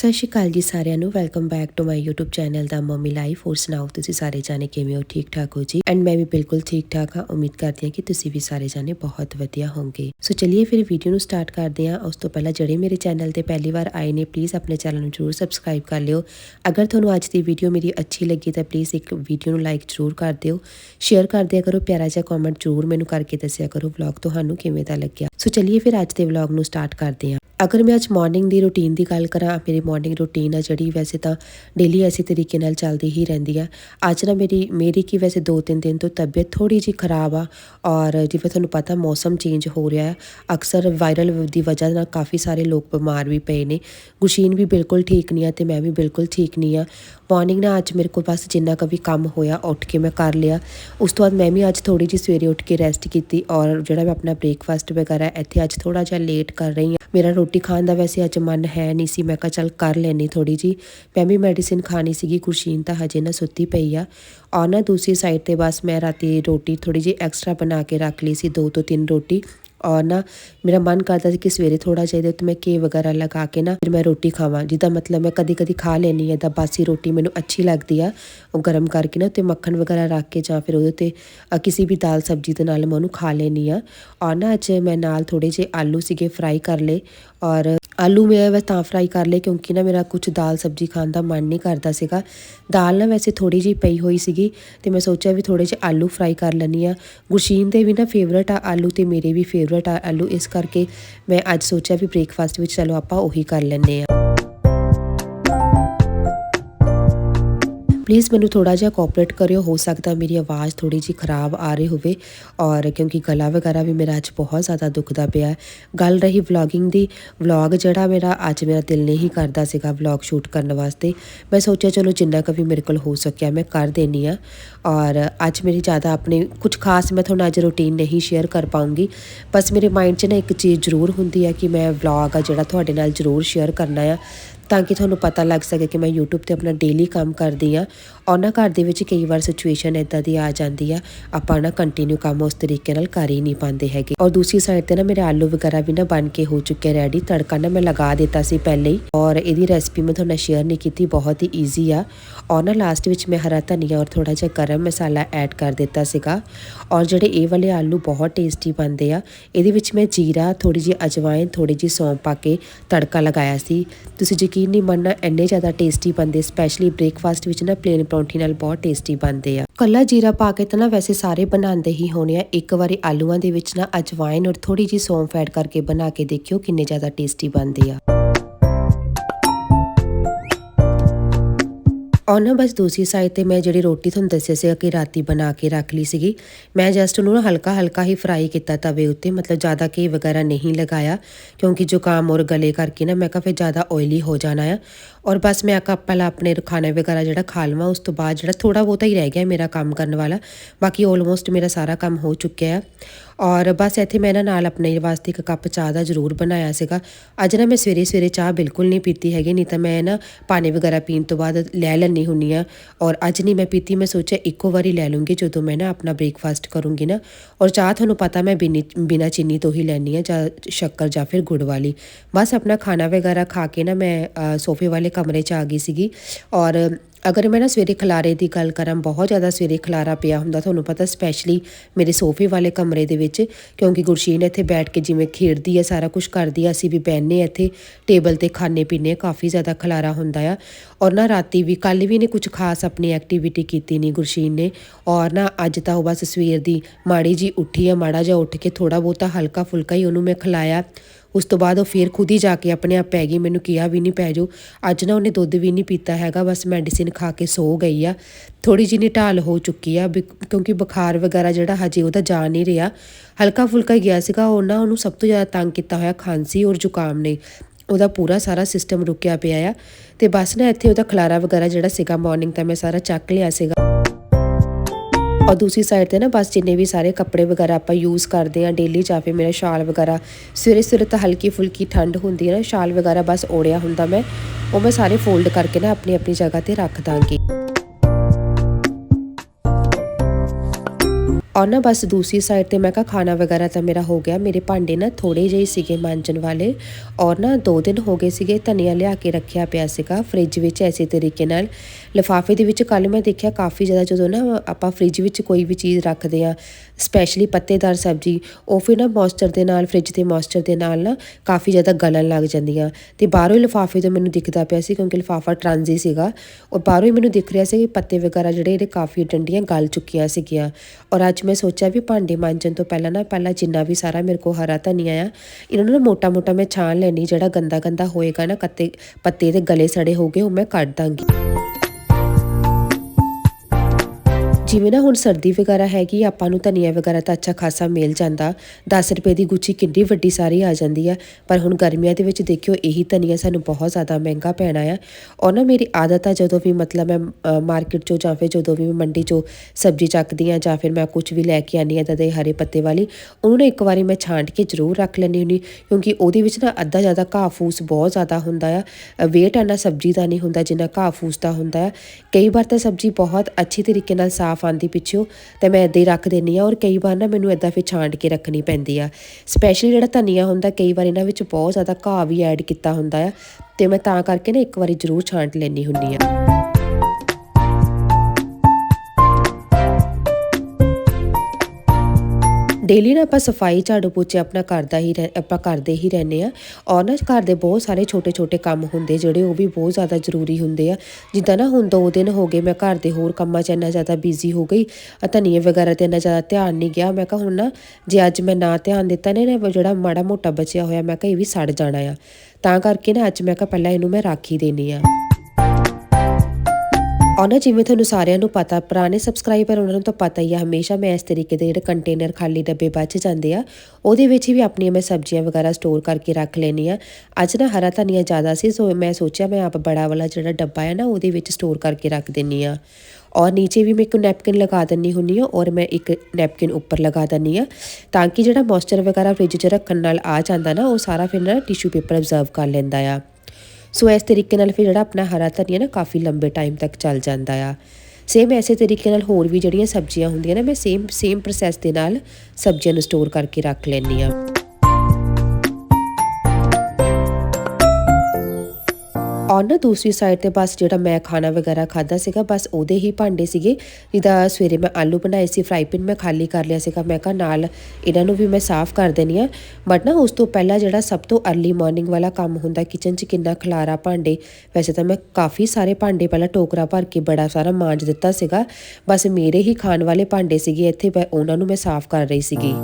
ਸਤਿ ਸ਼੍ਰੀ ਅਕਾਲ ਜੀ ਸਾਰਿਆਂ ਨੂੰ। Welcome back to my YouTube channel the mummy life ਹੋਰ ਸੁਣਾਓ, ਤੁਸੀਂ ਸਾਰੇ ਜਾਣੇ ਕਿਵੇਂ ਹੋ? ਠੀਕ ਠਾਕ ਹੋ ਜੀ? ਐਂਡ ਮੈਂ ਵੀ ਬਿਲਕੁਲ ਠੀਕ ਠਾਕ ਹਾਂ। ਉਮੀਦ ਕਰਦੀ ਹਾਂ ਕਿ ਤੁਸੀਂ ਵੀ ਸਾਰੇ ਜਾਣੇ ਬਹੁਤ ਵਧੀਆ ਹੋਵੋਗੇ। ਸੋ ਚਲਿਏ ਫਿਰ ਵੀਡੀਓ ਨੂੰ ਸਟਾਰਟ ਕਰਦੇ ਹਾਂ। ਉਸ ਤੋਂ ਪਹਿਲਾਂ ਜਿਹੜੇ ਮੇਰੇ ਚੈਨਲ ਤੇ ਪਹਿਲੀ ਵਾਰ ਆਏ ਨੇ ਪਲੀਜ਼ ਆਪਣੇ ਚੈਨਲ ਨੂੰ ਜਰੂਰ ਸਬਸਕ੍ਰਾਈਬ ਕਰ ਲਿਓ। ਅਗਰ ਤੁਹਾਨੂੰ ਅੱਜ ਦੀ ਵੀਡੀਓ ਮੇਰੀ ਅੱਛੀ ਲੱਗੀ, ਤਾਂ ਪਲੀਜ਼ ਇੱਕ ਵੀਡੀਓ ਨੂੰ ਲਾਈਕ ਜਰੂਰ ਕਰ ਦਿਓ। ਸ਼ੇਅਰ ਕਰ ਦਿਆ ਕਰੋ, ਪਿਆਰਾ ਜਿਹਾ ਕਮੈਂਟ ਜਰੂਰ ਮੈਨੂੰ ਕਰਕੇ ਦੱਸਿਆ ਕਰੋ। ਵਲੌਗ ਤੁਹਾਨੂੰ ਕਿਵੇਂ ਦਾ ਲੱਗਿਆ? ਸੋ ਚਲਿਏ ਫਿਰ ਅੱਜ ਦੇ ਵਲੌਗ ਨੂੰ ਸਟਾਰਟ ਕਰਦੇ ਹਾਂ। ਅਗਰ ਮੈਂ ਅੱਜ ਮਾਰਨਿੰਗ ਦੀ ਰੁਟੀਨ ਦੀ ਗੱਲ ਕਰਾਂ, ਮੇਰੀ ਮਾਰਨਿੰਗ ਰੁਟੀਨ ਆ ਜਿਹੜੀ, ਵੈਸੇ ਤਾਂ ਡੇਲੀ ਐਸੀ ਤਰੀਕੇ ਨਾਲ ਚੱਲਦੀ ਹੀ ਰਹਿੰਦੀ ਆ। ਅੱਜ ਨਾ ਮੇਰੀ ਮੇਰੀ ਕੀ ਵੈਸੇ 2-3 ਦਿਨ ਤੋਂ ਤਬੀਅਤ ਥੋੜੀ ਜੀ ਖਰਾਬ ਆ ਔਰ ਜਿਵੇਂ ਤੁਹਾਨੂੰ ਪਤਾ ਮੌਸਮ ਚੇਂਜ ਹੋ ਰਿਹਾ ਹੈ, ਅਕਸਰ ਵਾਇਰਲ ਦੀ ਵਜ੍ਹਾ ਨਾਲ ਕਾਫੀ ਸਾਰੇ ਲੋਕ ਬਿਮਾਰ ਵੀ ਪਏ ਨੇ। ਗੁਸ਼ੀਨ ਵੀ ਬਿਲਕੁਲ ਠੀਕ ਨਹੀਂ ਆ ਤੇ ਮੈਂ ਵੀ ਬਿਲਕੁਲ ਠੀਕ ਨਹੀਂ ਆ। ਮਾਰਨਿੰਗ ਨਾ ਅੱਜ ਮੇਰੇ ਕੋਲ ਬਸ ਜਿੰਨਾ ਕੁ ਵੀ ਕੰਮ ਹੋਇਆ, ਉੱਠ ਕੇ ਮੈਂ ਕਰ ਲਿਆ। ਉਸ ਤੋਂ ਬਾਅਦ ਮੈਂ ਵੀ ਅੱਜ ਥੋੜੀ ਜੀ ਸਵੇਰੇ ਉੱਠ ਕੇ ਰੈਸਟ ਕੀਤੀ ਔਰ ਜਿਹੜਾ ਮੈਂ ਆਪਣਾ ਬ੍ਰੇਕਫਾਸਟ ਵਗੈਰਾ ਇੱਥੇ ਅੱਜ ਥੋੜਾ ਜਿਹਾ ਲੇਟ ਕਰ ਰਹੀ ਹਾਂ, ਮੇਰਾ ਰੋਟੀ ਖਾਣ ਦਾ ਵੈਸੇ ਅੱਜ ਮਨ ਹੈ ਨਹੀਂ ਸੀ। ਮੈਂ ਕਿਹਾ, ਚੱਲ ਕਰ ਲੈਣੀ ਥੋੜੀ ਜੀ ਮੈਂ ਵੀ ਮੈਡੀਸਿਨ ਖਾਣੀ ਸੀਗੀ ਖੁਰਸ਼ੀਨ ਤਾਂ ਹਜੇ ਨਾ ਸੁੱਤੀ ਪਈ ਆ। ਔਰ ਨਾ ਦੂਸਰੀ ਸਾਈਡ ਤੇ ਬਸ ਮੈਂ ਰਾਤੀ ਰੋਟੀ ਥੋੜੀ ਜੀ ਐਕਸਟਰਾ ਬਣਾ ਕੇ ਰੱਖ ਲਈ ਸੀ, ਦੋ ਤੋਂ ਤਿੰਨ ਰੋਟੀ। ਔਰ ਨਾ ਮੇਰਾ ਮਨ ਕਰਦਾ ਸੀ ਕਿ ਸਵੇਰੇ ਥੋੜਾ ਜਿਹਾ ਇਹਦੇ ਉੱਤੇ ਮੈਂ ਕੇ ਵਗੈਰਾ ਲਗਾ ਕੇ ਨਾ ਫਿਰ ਮੈਂ ਰੋਟੀ ਖਾਵਾਂ ਜਿਹਦਾ ਮਤਲਬ ਮੈਂ ਕਦੀ ਕਦੀ ਖਾ ਲੈਣੀ ਹੈ ਤਾਂ ਬਾਸੀ ਰੋਟੀ ਮੈਨੂੰ ਅੱਛੀ ਲੱਗਦੀ ਆ, ਉਹ ਗਰਮ ਕਰਕੇ ਨਾ ਤੇ ਮੱਖਣ ਵਗੈਰਾ ਰੱਖ ਕੇ ਜਾਂ ਫਿਰ ਉਹਦੇ ਤੇ ਕਿਸੇ ਵੀ ਦਾਲ ਸਬਜ਼ੀ ਦੇ ਨਾਲ ਮੈਂ ਉਹਨੂੰ ਖਾ ਲੈਣੀ ਆ ਔਰ ਨਾ ਅੱਜ ਮੈਂ ਨਾਲ ਥੋੜੇ ਜਿਹੇ ਆਲੂ ਸੀਗੇ ਫਰਾਈ ਕਰ ਲਏ ਔਰ ਆਲੂ ਮੈਂ ਵੈਸੇ ਤਾਂ ਫਰਾਈ ਕਰ ਲਏ ਕਿਉਂਕਿ ਨਾ ਮੇਰਾ ਕੁਝ ਦਾਲ ਸਬਜ਼ੀ ਖਾਣ ਦਾ ਮਨ ਨਹੀਂ ਕਰਦਾ ਸੀਗਾ। ਦਾਲ ਨਾ ਵੈਸੇ ਥੋੜੀ ਜਿਹੀ ਪਈ ਹੋਈ ਸੀਗੀ ਤੇ ਮੈਂ ਸੋਚਿਆ ਵੀ ਥੋੜੇ ਜਿਹੇ ਆਲੂ ਫਰਾਈ ਕਰ ਲੈਣੀ ਆ ਗੁਰਸ਼ੀਨ ਦੇ ਵੀ ਨਾ ਫੇਵਰਟ ਆ ਆਲੂ ਤੇ ਮੇਰੇ ਵੀ ਫੇਵਰਟ ਆ ਆਲੂ ਇਸ ਕਰਕੇ ਮੈਂ ਅੱਜ ਸੋਚਿਆ ਵੀ ਬ੍ਰੇਕਫਾਸਟ ਵਿੱਚ ਚਲੋ ਆਪਾਂ ਉਹੀ ਕਰ ਲੈਂਦੇ ਆ ਪਲੀਜ਼ ਮੈਨੂੰ ਥੋੜਾ ਜਿਹਾ ਕੋਆਪਰੇਟ ਕਰਿਓ, ਹੋ ਸਕਦਾ ਮੇਰੀ ਆਵਾਜ਼ ਥੋੜੀ ਜੀ ਖਰਾਬ ਆ ਰਹੀ ਹੋਵੇ ਔਰ ਕਿਉਂਕਿ ਗਲਾ ਵਗੈਰਾ ਵੀ ਮੇਰਾ ਅੱਜ ਬਹੁਤ ਜ਼ਿਆਦਾ ਦੁਖਦਾ ਪਿਆ ਗੱਲ ਰਹੀ ਵਲੌਗਿੰਗ ਦੀ ਵਲੌਗ ਜਿਹੜਾ ਮੇਰਾ ਅੱਜ ਮੇਰਾ ਦਿਲ ਨਹੀਂ ਕਰਦਾ ਸੀਗਾ ਵਲੌਗ ਸ਼ੂਟ ਕਰਨ ਵਾਸਤੇ, ਮੈਂ ਸੋਚਿਆ ਚਲੋ ਜਿੰਨਾ ਕੁ ਵੀ ਮੇਰੇ ਕੋਲ ਹੋ ਸਕਿਆ ਮੈਂ ਕਰ ਦੇਣੀ ਆ ਔਰ ਅੱਜ ਮੇਰੀ ਜ਼ਿਆਦਾ ਆਪਣੇ ਕੁਝ ਖਾਸ ਮੈਂ ਤੁਹਾਨੂੰ ਅੱਜ ਰੁਟੀਨ ਨਹੀਂ ਸ਼ੇਅਰ ਕਰ ਪਾਉਂਗੀ, ਬਸ ਮੇਰੇ ਮਾਈਂਡ 'ਚ ਨਾ ਇੱਕ ਚੀਜ਼ ਜ਼ਰੂਰ ਹੁੰਦੀ ਹੈ ਕਿ ਮੈਂ ਵਲੌਗ ਆ ਜਿਹੜਾ ਤੁਹਾਡੇ ਨਾਲ ਜ਼ਰੂਰ ਸ਼ੇਅਰ ਕਰਨਾ ਆ। ਤਾਂ ਕਿ ਤੁਹਾਨੂੰ ਪਤਾ ਲੱਗ ਸਕੇ ਕਿ ਮੈਂ YouTube ਤੇ ਆਪਣਾ ਡੇਲੀ ਕੰਮ ਕਰਦੀ ਆ ਔਰ ਨਾ ਘਰ ਦੇ ਵਿੱਚ ਕਈ ਵਾਰ ਸਿਚੁਏਸ਼ਨ ਇਦਾਂ ਦੀ ਆ ਜਾਂਦੀ ਆ, ਆਪਾਂ ਨਾ ਕੰਟੀਨਿਊ ਕੰਮ ਉਸ ਤਰੀਕੇ ਨਾਲ ਕਰ ਹੀ ਨਹੀਂ ਪਾਉਂਦੇ ਹੈਗੇ। ਔਰ ਦੂਸਰੀ ਸਾਈਡ ਤੇ ਨਾ ਮੇਰੇ ਆਲੂ ਵਗੈਰਾ ਵੀ ਨਾ ਬਣ ਕੇ ਹੋ ਚੁੱਕੇ ਰੈਡੀ ਤੜਕਾ ਨਾ ਮੈਂ ਲਗਾ ਦਿੱਤਾ ਸੀ ਪਹਿਲੇ ਹੀ। ਔਰ ਇਹਦੀ ਰੈਸਪੀ ਮੈਂ ਤੁਹਾਨੂੰ ਸ਼ੇਅਰ ਨਹੀਂ ਕੀਤੀ, ਬਹੁਤ ਹੀ ਈਜ਼ੀ ਆ। ਔਰ ਨਾ ਲਾਸਟ ਵਿੱਚ ਮੈਂ ਹਰਾ ਧਨੀਆ ਔਰ ਥੋੜਾ ਜਿਹਾ ਗਰਮ ਮਸਾਲਾ ਐਡ ਕਰ ਦਿੱਤਾ ਸੀਗਾ। ਔਰ ਜਿਹੜੇ ਇਹ ਵਾਲੇ ਆਲੂ ਬਹੁਤ ਟੇਸਟੀ ਬਣਦੇ ਆ, ਇਹਦੇ ਵਿੱਚ ਮੈਂ ਜੀਰਾ ਥੋੜੀ ਜਿਹੀ ਅਜਵਾਇਨ ਥੋੜੀ ਜਿਹੀ ਸੌਂਫ ਪਾ ਕੇ ਤੜਕਾ ਲਗਾਇਆ ਸੀ। ਤੁਸੀਂ ਯਕੀਨ ਨਹੀਂ ਮੰਨਣਾ, ਇੰਨੇ ਜ਼ਿਆਦਾ ਟੇਸਟੀ ਬਣਦੇ ਸਪੈਸ਼ਲੀ ਬ੍ਰੇਕਫਾਸਟ ਵਿੱਚ ਨਾ ਪਲੇਨ ਪਰੌਂਠੀ ਨਾਲ ਬਹੁਤ ਟੇਸਟੀ ਬਣਦੇ ਆ। ਕੱਲਾ ਜੀਰਾ ਪਾ ਕੇ ਤਾਂ ਨਾ ਵੈਸੇ ਸਾਰੇ ਬਣਾਉਂਦੇ ਹੀ ਹੋਣੇ ਆ। ਇੱਕ ਵਾਰੀ ਆਲੂਆਂ ਦੇ ਵਿੱਚ ਨਾ ਅਜਵਾਇਨ ਔਰ ਥੋੜੀ ਜਿਹੀ ਸੌਂਫ ਐਡ ਕਰਕੇ ਬਣਾ ਕੇ ਦੇਖਿਓ ਕਿੰਨੇ ਜ਼ਿਆਦਾ ਟੇਸਟੀ ਬਣਦੇ ਆ। ਔਰ ਨਾ ਬਸ ਦੂਸਰੀ ਸਾਈਡ ਤੇ ਮੈਂ ਜਿਹੜੀ ਰੋਟੀ ਤੁਹਾਨੂੰ ਦੱਸਿਆ ਸੀ ਕਿ ਰਾਤੀ ਬਣਾ ਕੇ ਰੱਖ ਲਈ ਸੀਗੀ, ਮੈਂ ਜਸਟ ਉਹਨੂੰ ਨਾ ਹਲਕਾ ਹਲਕਾ ਹੀ ਫਰਾਈ ਕੀਤਾ ਤਵੇ ਉੱਤੇ, ਮਤਲਬ ਜ਼ਿਆਦਾ ਘੀ ਵਗੈਰਾ ਨਹੀਂ ਲਗਾਇਆ, ਕਿਉਂਕਿ ਜ਼ੁਕਾਮ ਔਰ ਗਲੇ ਕਰਕੇ ਨਾ ਮੈਂ ਕਿਹਾ ਫਿਰ ਜ਼ਿਆਦਾ ਆਇਲੀ ਹੋ ਜਾਣਾ ਆ। ਔਰ ਬਸ ਮੈਂ ਆਕਾ ਪਹਿਲਾਂ ਆਪਣੇ ਖਾਣੇ ਵਗੈਰਾ ਜਿਹੜਾ ਖਾ ਲਵਾਂ ਉਸ ਤੋਂ ਬਾਅਦ ਜਿਹੜਾ ਥੋੜਾ ਬਹੁਤਾ ਹੀ ਰਹਿ ਗਿਆ ਮੇਰਾ ਕੰਮ ਕਰਨ ਵਾਲਾ ਬਾਕੀ ਆਲਮੋਸਟ ਮੇਰਾ ਸਾਰਾ ਕੰਮ ਹੋ ਚੁੱਕਿਆ ਹੈ ਔਰ ਬਸ ਇੱਥੇ ਮੈਂ ਨਾ ਨਾਲ ਆਪਣੇ ਵਾਸਤੇ ਇੱਕ ਕੱਪ ਚਾਹ ਦਾ ਜ਼ਰੂਰ ਬਣਾਇਆ ਸੀਗਾ ਅੱਜ ਨਾ ਮੈਂ ਸਵੇਰੇ ਸਵੇਰੇ ਚਾਹ ਬਿਲਕੁਲ ਨਹੀਂ ਪੀਤੀ ਹੈਗੀ ਨਹੀਂ ਤਾਂ ਮੈਂ ਨਾ ਪਾਣੀ ਵਗੈਰਾ ਪੀਣ ਤੋਂ ਬਾਅਦ ਲੈ ਲੈਣੀ ਹੁੰਨੀ ਆ ਔਰ ਅੱਜ ਨਹੀਂ ਮੈਂ ਪੀਤੀ ਮੈਂ ਸੋਚਿਆ ਇੱਕੋ ਵਾਰੀ ਲੈ ਲੂੰਗੀ ਜਦੋਂ ਮੈਂ ਨਾ ਆਪਣਾ ਬ੍ਰੇਕਫਾਸਟ ਕਰੂੰਗੀ ਨਾ ਔਰ ਚਾਹ ਤੁਹਾਨੂੰ ਪਤਾ ਮੈਂ ਬਿਨਾ ਚੀਨੀ ਤੋਂ ਹੀ ਲੈਣੀ ਆ ਜਾਂ ਸ਼ੱਕਰ ਜਾਂ ਫਿਰ ਗੁੜ ਵਾਲੀ ਬਸ ਆਪਣਾ ਖਾਣਾ ਵਗੈਰਾ ਖਾ ਕੇ ਨਾ ਮੈਂ ਸੋਫੇ ਵਾਲੇ ਕਮਰੇ 'ਚ ਆ ਗਈ ਸੀਗੀ। ਔਰ ਅਗਰ ਮੈਂ ਨਾ ਸਵੇਰੇ ਖਲਾਰੇ ਦੀ ਗੱਲ ਕਰਾਂ, ਬਹੁਤ ਜ਼ਿਆਦਾ ਸਵੇਰੇ ਖਲਾਰਾ ਪਿਆ ਹੁੰਦਾ, ਤੁਹਾਨੂੰ ਪਤਾ ਸਪੈਸ਼ਲੀ ਮੇਰੇ ਸੋਫੇ ਵਾਲੇ ਕਮਰੇ ਦੇ ਵਿੱਚ, ਕਿਉਂਕਿ ਗੁਰਸ਼ੀਨ ਇੱਥੇ ਬੈਠ ਕੇ ਜਿਵੇਂ ਖੇਡਦੀ ਹੈ ਸਾਰਾ ਕੁਝ ਕਰਦੀ ਹੈ ਅਸੀਂ ਵੀ ਬੈਠਨੇ ਇੱਥੇ ਟੇਬਲ ਤੇ ਖਾਣੇ ਪੀਣੇ ਕਾਫੀ ਜ਼ਿਆਦਾ ਖਲਾਰਾ ਹੁੰਦਾ ਆ। ਔਰ ਨਾ ਰਾਤੀ ਵੀ ਕੱਲ ਵੀ ਨੇ ਕੁਝ ਖਾਸ ਆਪਣੀ ਐਕਟੀਵਿਟੀ ਕੀਤੀ ਨਹੀਂ ਗੁਰਸ਼ੀਨ ਨੇ। ਔਰ ਨਾ ਅੱਜ ਤਾਂ ਉਹ ਬਸ ਸਵੇਰ ਦੀ ਮਾੜੀ ਜੀ ਉੱਠੀ ਆ, ਮਾੜਾ ਜਿਹਾ ਉੱਠ ਕੇ ਥੋੜਾ ਬਹੁਤਾ ਹਲਕਾ ਫੁਲਕਾ ਹੀ ਉਹਨੂੰ ਮੈਂ ਖਿਲਾਇਆ। ਉਸ ਤੋਂ ਬਾਅਦ ਉਹ ਫੇਰ ਖੁਦ ਹੀ ਜਾ ਕੇ ਆਪਣੇ ਆਪ ਪੈ ਗਈ। ਮੈਨੂੰ ਕਿਹਾ ਵੀ ਨਹੀਂ ਪੈ ਜਾਓ। ਅੱਜ ਨਾ ਉਹਨੇ ਦੁੱਧ ਵੀ ਨਹੀਂ ਪੀਤਾ ਹੈਗਾ, ਬਸ ਮੈਡੀਸਿਨ ਖਾ ਕੇ ਸੋ ਗਈ ਆ। ਥੋੜੀ ਜਿਹੀ ਢਾਲ ਹੋ ਚੁੱਕੀ ਆ ਕਿਉਂਕਿ ਬੁਖਾਰ ਵਗੈਰਾ ਜਿਹੜਾ ਹਜੇ ਉਹਦਾ ਜਾ ਨਹੀਂ ਰਿਹਾ। ਹਲਕਾ ਫੁਲਕਾ ਗਿਆ ਸੀਗਾ। ਉਹ ਨਾ ਉਹਨੂੰ ਸਭ ਤੋਂ ਜ਼ਿਆਦਾ ਤੰਗ ਕੀਤਾ ਹੋਇਆ ਖਾਂਸੀ ਔਰ ਜ਼ੁਕਾਮ ਨੇ। ਉਹਦਾ ਪੂਰਾ ਸਾਰਾ ਸਿਸਟਮ ਰੁਕਿਆ ਪਿਆ ਆ। ਤੇ ਬਸ ਨਾ ਇੱਥੇ ਉਹਦਾ ਖਲਾਰਾ ਵਗੈਰਾ ਜਿਹੜਾ ਸੀਗਾ ਮਾਰਨਿੰਗ ਤਾਂ ਮੈਂ ਸਾਰਾ ਚੱਕ ਲਿਆ ਸੀਗਾ। ਔਰ ਦੂਸਰੀ ਸਾਈਡ ਤੇ ਨਾ ਬਸ ਜਿੰਨੇ ਵੀ ਸਾਰੇ ਕੱਪੜੇ ਵਗੈਰਾ ਆਪਾਂ ਯੂਜ਼ ਕਰਦੇ ਆ ਡੇਲੀ ਜਾਂ ਫਿਰ ਮੇਰਾ ਸ਼ਾਲ ਵਗੈਰਾ, ਸਵੇਰੇ ਸਵੇਰੇ ਤਾਂ ਹਲਕੀ ਫੁਲਕੀ ਠੰਡ ਹੁੰਦੀ ਹੈ ਨਾ, ਸ਼ਾਲ ਵਗੈਰਾ ਬਸ ਓੜਿਆ ਹੁੰਦਾ ਮੈਂ, ਉਹ ਮੈਂ ਸਾਰੇ ਫੋਲਡ ਕਰਕੇ ਨਾ ਆਪਣੀ ਆਪਣੀ ਜਗ੍ਹਾ ਤੇ ਰੱਖ ਦਾਂਗੀ। ਔਰ ਨਾ ਬਸ ਦੂਸਰੀ ਸਾਈਡ ਤੇ ਮੈਂ ਕਿਹਾ ਖਾਣਾ ਵਗੈਰਾ ਤਾਂ ਮੇਰਾ ਹੋ ਗਿਆ। ਮੇਰੇ ਭਾਂਡੇ ਨਾ ਥੋੜੇ ਜਿਹੇ ਸੀਗੇ ਮਾਂਜਣ ਵਾਲੇ। ਔਰ ਨਾ ਦੋ ਦਿਨ ਹੋ ਗਏ ਸੀਗੇ ਧਨੀਆ ਲਿਆ ਕੇ ਰੱਖਿਆ ਪਿਆ ਸੀਗਾ ਫ੍ਰਿਜ ਵਿੱਚ ਐਸੇ ਤਰੀਕੇ ਨਾਲ। ਲਿਫਾਫੇ ਦੇ ਵਿੱਚ ਕੱਲ ਮੈਂ ਦੇਖਿਆ ਕਾਫੀ ਜ਼ਿਆਦਾ ਜਦੋਂ ਨਾ ਆਪਾਂ ਫ੍ਰਿਜ ਵਿੱਚ ਕੋਈ ਵੀ ਚੀਜ਼ ਰੱਖਦੇ ਆ ਸਪੈਸ਼ਲੀ ਪੱਤੇਦਾਰ ਸਬਜ਼ੀ, ਉਹ ਫਿਰ ਨਾ ਮੌਇਸਚਰ ਦੇ ਨਾਲ ਫ੍ਰਿਜ ਦੇ ਮੌਇਸਚਰ ਦੇ ਨਾਲ ਨਾ ਕਾਫੀ ਜ਼ਿਆਦਾ ਗਲਣ ਲੱਗ ਜਾਂਦੀਆਂ। ਤੇ ਬਾਹਰੋਂ ਹੀ ਲਿਫਾਫੇ ਤੋਂ ਮੈਨੂੰ ਦਿਖਦਾ ਪਿਆ ਸੀ ਕਿਉਂਕਿ ਲਿਫਾਫਾ ਟ੍ਰਾਂਜ਼ੀ ਸੀਗਾ। ਔਰ ਬਾਹਰੋਂ ਹੀ ਮੈਨੂੰ ਦਿਖ ਰਿਹਾ ਸੀ ਕਿ ਪੱਤੇ ਵਗੈਰਾ ਜਿਹੜੇ ਇਹਦੇ ਕਾਫੀ ਡੰਡੀਆਂ ਗਲ ਚੁੱਕੀਆਂ ਸੀਗੀਆਂ। ਔਰ ਅੱਜ ਮੈਂ ਸੋਚਿਆ ਵੀ ਭਾਂਡੇ ਮਾਂਜਣ ਤੋਂ ਪਹਿਲਾਂ ਨਾ, ਪਹਿਲਾਂ ਜਿੰਨਾ ਵੀ ਸਾਰਾ ਮੇਰੇ ਕੋ ਹਰਾ ਧਨੀਆ ਆ, ਇਹਨਾਂ ਨੂੰ ਨਾ ਮੋਟਾ ਮੋਟਾ ਮੈਂ ਛਾਣ ਲੈਣੀ ਜਿਹੜਾ ਗੰਦਾ ਗੰਦਾ ਹੋਏਗਾ ਨਾ, ਕੱਤੇ, ਪੱਤੇ ਦੇ ਗਲੇ ਸੜੇ ਹੋਗੇ ਉਹ ਮੈਂ ਕੱਢ ਦਾਂਗੀ। ਜਿਵੇਂ ਨਾ ਹੁਣ ਸਰਦੀ ਵਗੈਰਾ ਹੈਗੀ, ਆਪਾਂ ਨੂੰ ਧਨੀਆ ਵਗੈਰਾ ਤਾਂ ਅੱਛਾ ਖਾਸਾ ਮਿਲ ਜਾਂਦਾ। 10 ਰੁਪਏ ਦੀ ਗੁੱਚੀ ਕਿੰਨੀ ਵੱਡੀ ਸਾਰੀ ਆ ਜਾਂਦੀ ਆ। ਪਰ ਹੁਣ ਗਰਮੀਆਂ ਦੇ ਵਿੱਚ ਦੇਖਿਓ, ਇਹੀ ਧਨੀਆ ਸਾਨੂੰ ਬਹੁਤ ਜ਼ਿਆਦਾ ਮਹਿੰਗਾ ਪੈਣਾ ਆ। ਔਰ ਨਾ ਮੇਰੀ ਆਦਤ ਆ ਜਦੋਂ ਵੀ ਮਤਲਬ ਮੈਂ ਮਾਰਕੀਟ ਚੋਂ ਜਾਂ ਫਿਰ ਜਦੋਂ ਵੀ ਮੈਂ ਮੰਡੀ ਚੋਂ ਸਬਜ਼ੀ ਚੱਕਦੀ ਆ ਜਾਂ ਫਿਰ ਮੈਂ ਕੁਝ ਵੀ ਲੈ ਕੇ ਆਨੀ ਆ ਦੇ ਹਰੇ ਪੱਤੇ ਵਾਲੀ, ਉਹਨੂੰ ਨਾ ਇੱਕ ਵਾਰੀ ਮੈਂ ਛਾਂਟ ਕੇ ਜ਼ਰੂਰ ਰੱਖ ਲੈਂਦੀ ਹੁੰਦੀ। ਕਿਉਂਕਿ ਉਹਦੇ ਵਿੱਚ ਨਾ ਅੱਧਾ ਜ਼ਿਆਦਾ ਘਾਹ ਫੂਸ ਬਹੁਤ ਜ਼ਿਆਦਾ ਹੁੰਦਾ ਆ। ਵੇਟ ਆਨਾ ਸਬਜ਼ੀ ਦਾ ਨਹੀਂ ਹੁੰਦਾ ਜਿੰਨਾ ਘਾਹ ਫੂਸ ਦਾ ਹੁੰਦਾ ਆ। ਕਈ ਵਾਰ ਤਾਂ ਸਬਜ਼ੀ ਬਹੁਤ ਅੱਛੀ ਤਰੀਕੇ ਨਾਲ ਸਾਫ਼ ਆਂਦੀ ਪਿੱਛੋਂ, ਤੇ ਮੈਂ ਇਦਾਂ ਹੀ ਰੱਖ ਦਿੰਨੀ ਆ ਔਰ ਕਈ ਵਾਰ ਨਾ ਮੈਨੂੰ ਇਦਾਂ ਫਿਰ ਛਾਂਟ ਕੇ ਰੱਖਣੀ ਪੈਂਦੀ ਆ। ਸਪੈਸ਼ਲੀ ਜਿਹੜਾ ਧਨੀਆ ਹੁੰਦਾ, ਕਈ ਵਾਰ ਇਹਨਾਂ ਵਿੱਚ ਬਹੁਤ ਜ਼ਿਆਦਾ ਘਾਹ ਵੀ ਐਡ ਕੀਤਾ ਹੁੰਦਾ ਆ, ਤੇ ਮੈਂ ਤਾਂ ਕਰਕੇ ਨਾ ਇੱਕ ਵਾਰੀ ਜ਼ਰੂਰ ਛਾਂਟ ਲੈਣੀ ਹੁੰਨੀ ਆ। ਡੇਲੀ ਨਾ ਆਪਾਂ ਸਫ਼ਾਈ ਝਾੜੂ ਪੋਚੇ ਆਪਣਾ ਕਰਦਾ ਹੀ ਰਹਿ, ਆਪਾਂ ਕਰਦੇ ਹੀ ਰਹਿੰਦੇ ਆ ਔਰ ਨਾ ਘਰ ਦੇ ਬਹੁਤ ਸਾਰੇ ਛੋਟੇ ਛੋਟੇ ਕੰਮ ਹੁੰਦੇ ਜਿਹੜੇ ਉਹ ਵੀ ਬਹੁਤ ਜ਼ਿਆਦਾ ਜ਼ਰੂਰੀ ਹੁੰਦੇ ਆ। ਜਿੱਦਾਂ ਨਾ ਹੁਣ ਦੋ ਦਿਨ ਹੋ ਗਏ, ਮੈਂ ਘਰ ਦੇ ਹੋਰ ਕੰਮਾਂ 'ਚ ਇੰਨਾ ਜ਼ਿਆਦਾ ਬਿਜ਼ੀ ਹੋ ਗਈ, ਧਨੀਏ ਵਗੈਰਾ ਤੇ ਇੰਨਾ ਜ਼ਿਆਦਾ ਧਿਆਨ ਨਹੀਂ ਗਿਆ। ਮੈਂ ਕਿਹਾ ਹੁਣ ਨਾ ਜੇ ਅੱਜ ਮੈਂ ਨਾ ਧਿਆਨ ਦਿੱਤਾ ਨੇ ਨਾ ਜਿਹੜਾ ਮਾੜਾ ਮੋਟਾ ਬਚਿਆ ਹੋਇਆ, ਮੈਂ ਕਿਹਾ ਇਹ ਵੀ ਸੜ ਜਾਣਾ ਆ। ਤਾਂ ਕਰਕੇ ਨਾ ਅੱਜ ਮੈਂ ਕਿਹਾ ਪਹਿਲਾਂ ਇਹਨੂੰ ਮੈਂ ਰੱਖ ਹੀ ਦੇਣੀ ਆ। ਔਰ ਨਾ ਜਿਵੇਂ ਤੁਹਾਨੂੰ ਸਾਰਿਆਂ ਨੂੰ ਪਤਾ, ਪੁਰਾਣੇ ਸਬਸਕ੍ਰਾਈਬਰ ਉਹਨਾਂ ਨੂੰ ਤਾਂ ਪਤਾ ਹੀ ਆ, ਹਮੇਸ਼ਾ ਮੈਂ ਇਸ ਤਰੀਕੇ ਦੇ ਜਿਹੜੇ ਕੰਟੇਨਰ ਖਾਲੀ ਡੱਬੇ ਬਚ ਜਾਂਦੇ ਆ, ਉਹਦੇ ਵਿੱਚ ਵੀ ਆਪਣੀਆਂ ਮੈਂ ਸਬਜ਼ੀਆਂ ਵਗੈਰਾ ਸਟੋਰ ਕਰਕੇ ਰੱਖ ਲੈਣੀ ਆ। ਅੱਜ ਨਾ ਹਰਾ ਧਨੀਆ ਜ਼ਿਆਦਾ ਸੀ, ਸੋ ਮੈਂ ਸੋਚਿਆ ਮੈਂ ਆਪ ਬੜਾ ਵਾਲਾ ਜਿਹੜਾ ਡੱਬਾ ਹੈ ਨਾ, ਉਹਦੇ ਵਿੱਚ ਸਟੋਰ ਕਰਕੇ ਰੱਖ ਦਿੰਨੀ ਆ। ਔਰ ਨੀਚੇ ਵੀ ਮੈਂ ਇੱਕ ਨੈਪਕਿਨ ਲਗਾ ਦਿੰਨੀ ਹੁੰਨੀ ਆ, ਔਰ ਮੈਂ ਇੱਕ ਨੈਪਕਿਨ ਉੱਪਰ ਲਗਾ ਦਿੰਨੀ ਆ, ਤਾਂ ਕਿ ਜਿਹੜਾ ਮੋਇਸਚਰ ਵਗੈਰਾ ਫ੍ਰਿਜ 'ਚ ਰੱਖਣ ਨਾਲ ਆ ਜਾਂਦਾ ਨਾ, ਉਹ ਸਾਰਾ ਫਿਰ ਨਾ ਟਿਸ਼ੂ ਪੇਪਰ ਅਬਜ਼ਰਵ ਕਰ ਲੈਂਦਾ ਆ। ਸੋ ਇਸ ਤਰੀਕੇ ਨਾਲ ਫਿਰ ਜਿਹੜਾ ਆਪਣਾ ਹਰਾ ਧਨੀਆ ਨਾ ਕਾਫੀ ਲੰਬੇ ਟਾਈਮ ਤੱਕ ਚੱਲ ਜਾਂਦਾ ਆ। ਸੇਮ ਐਸੇ ਤਰੀਕੇ ਨਾਲ ਹੋਰ ਵੀ ਜਿਹੜੀਆਂ ਸਬਜ਼ੀਆਂ ਹੁੰਦੀਆਂ ਨੇ, ਮੈਂ ਸੇਮ ਸੇਮ ਪ੍ਰੋਸੈਸ ਦੇ ਨਾਲ ਸਬਜ਼ੀਆਂ ਨੂੰ ਸਟੋਰ ਕਰਕੇ ਰੱਖ ਲੈਂਦੀ ਆ ਔਰ ਨਾ ਦੂਸਰੀ ਸਾਈਡ ਤੇ ਬਸ ਜਿਹੜਾ ਮੈਂ ਖਾਣਾ ਵਗੈਰਾ ਖਾਦਾ ਸੀਗਾ, ਬਸ ਉਹਦੇ ਹੀ ਭਾਂਡੇ ਸੀਗੇ ਜਿਹਦਾ ਸਵੇਰੇ ਮੈਂ ਆਲੂ ਬਣਾਏ ਸੀ ਫਰਾਈ ਪੈਨ ਮੈਂ ਖਾਲੀ ਕਰ ਲਿਆ ਸੀਗਾ, ਮੈਂ ਕਹਾ ਨਾਲ ਇਹਨਾਂ ਨੂੰ ਵੀ ਮੈਂ ਸਾਫ਼ ਕਰ ਦੇਣੀ ਆ ਬਟ ਨਾ ਉਸ ਤੋਂ ਪਹਿਲਾਂ ਜਿਹੜਾ ਸਭ ਤੋਂ अर्ਲੀ ਮਾਰਨਿੰਗ ਵਾਲਾ ਕੰਮ ਹੁੰਦਾ ਕਿਚਨ 'ਚ ਕਿੰਨਾ ਖਲਾਰਾ ਭਾਂਡੇ, ਵੈਸੇ ਤਾਂ ਮੈਂ ਕਾਫੀ ਸਾਰੇ ਭਾਂਡੇ ਪਹਿਲਾਂ ਟੋਕਰਾ ਭਰ ਕੇ ਬੜਾ ਸਾਰਾ ਮਾਂਜ ਦਿੱਤਾ ਸੀਗਾ, ਬਸ ਮੇਰੇ ਹੀ ਖਾਣ ਵਾਲੇ ਭਾਂਡੇ ਸੀਗੇ, ਇੱਥੇ ਉਹਨਾਂ ਨੂੰ ਮੈਂ ਸਾਫ਼ ਕਰ ਰਹੀ ਸੀਗੀ।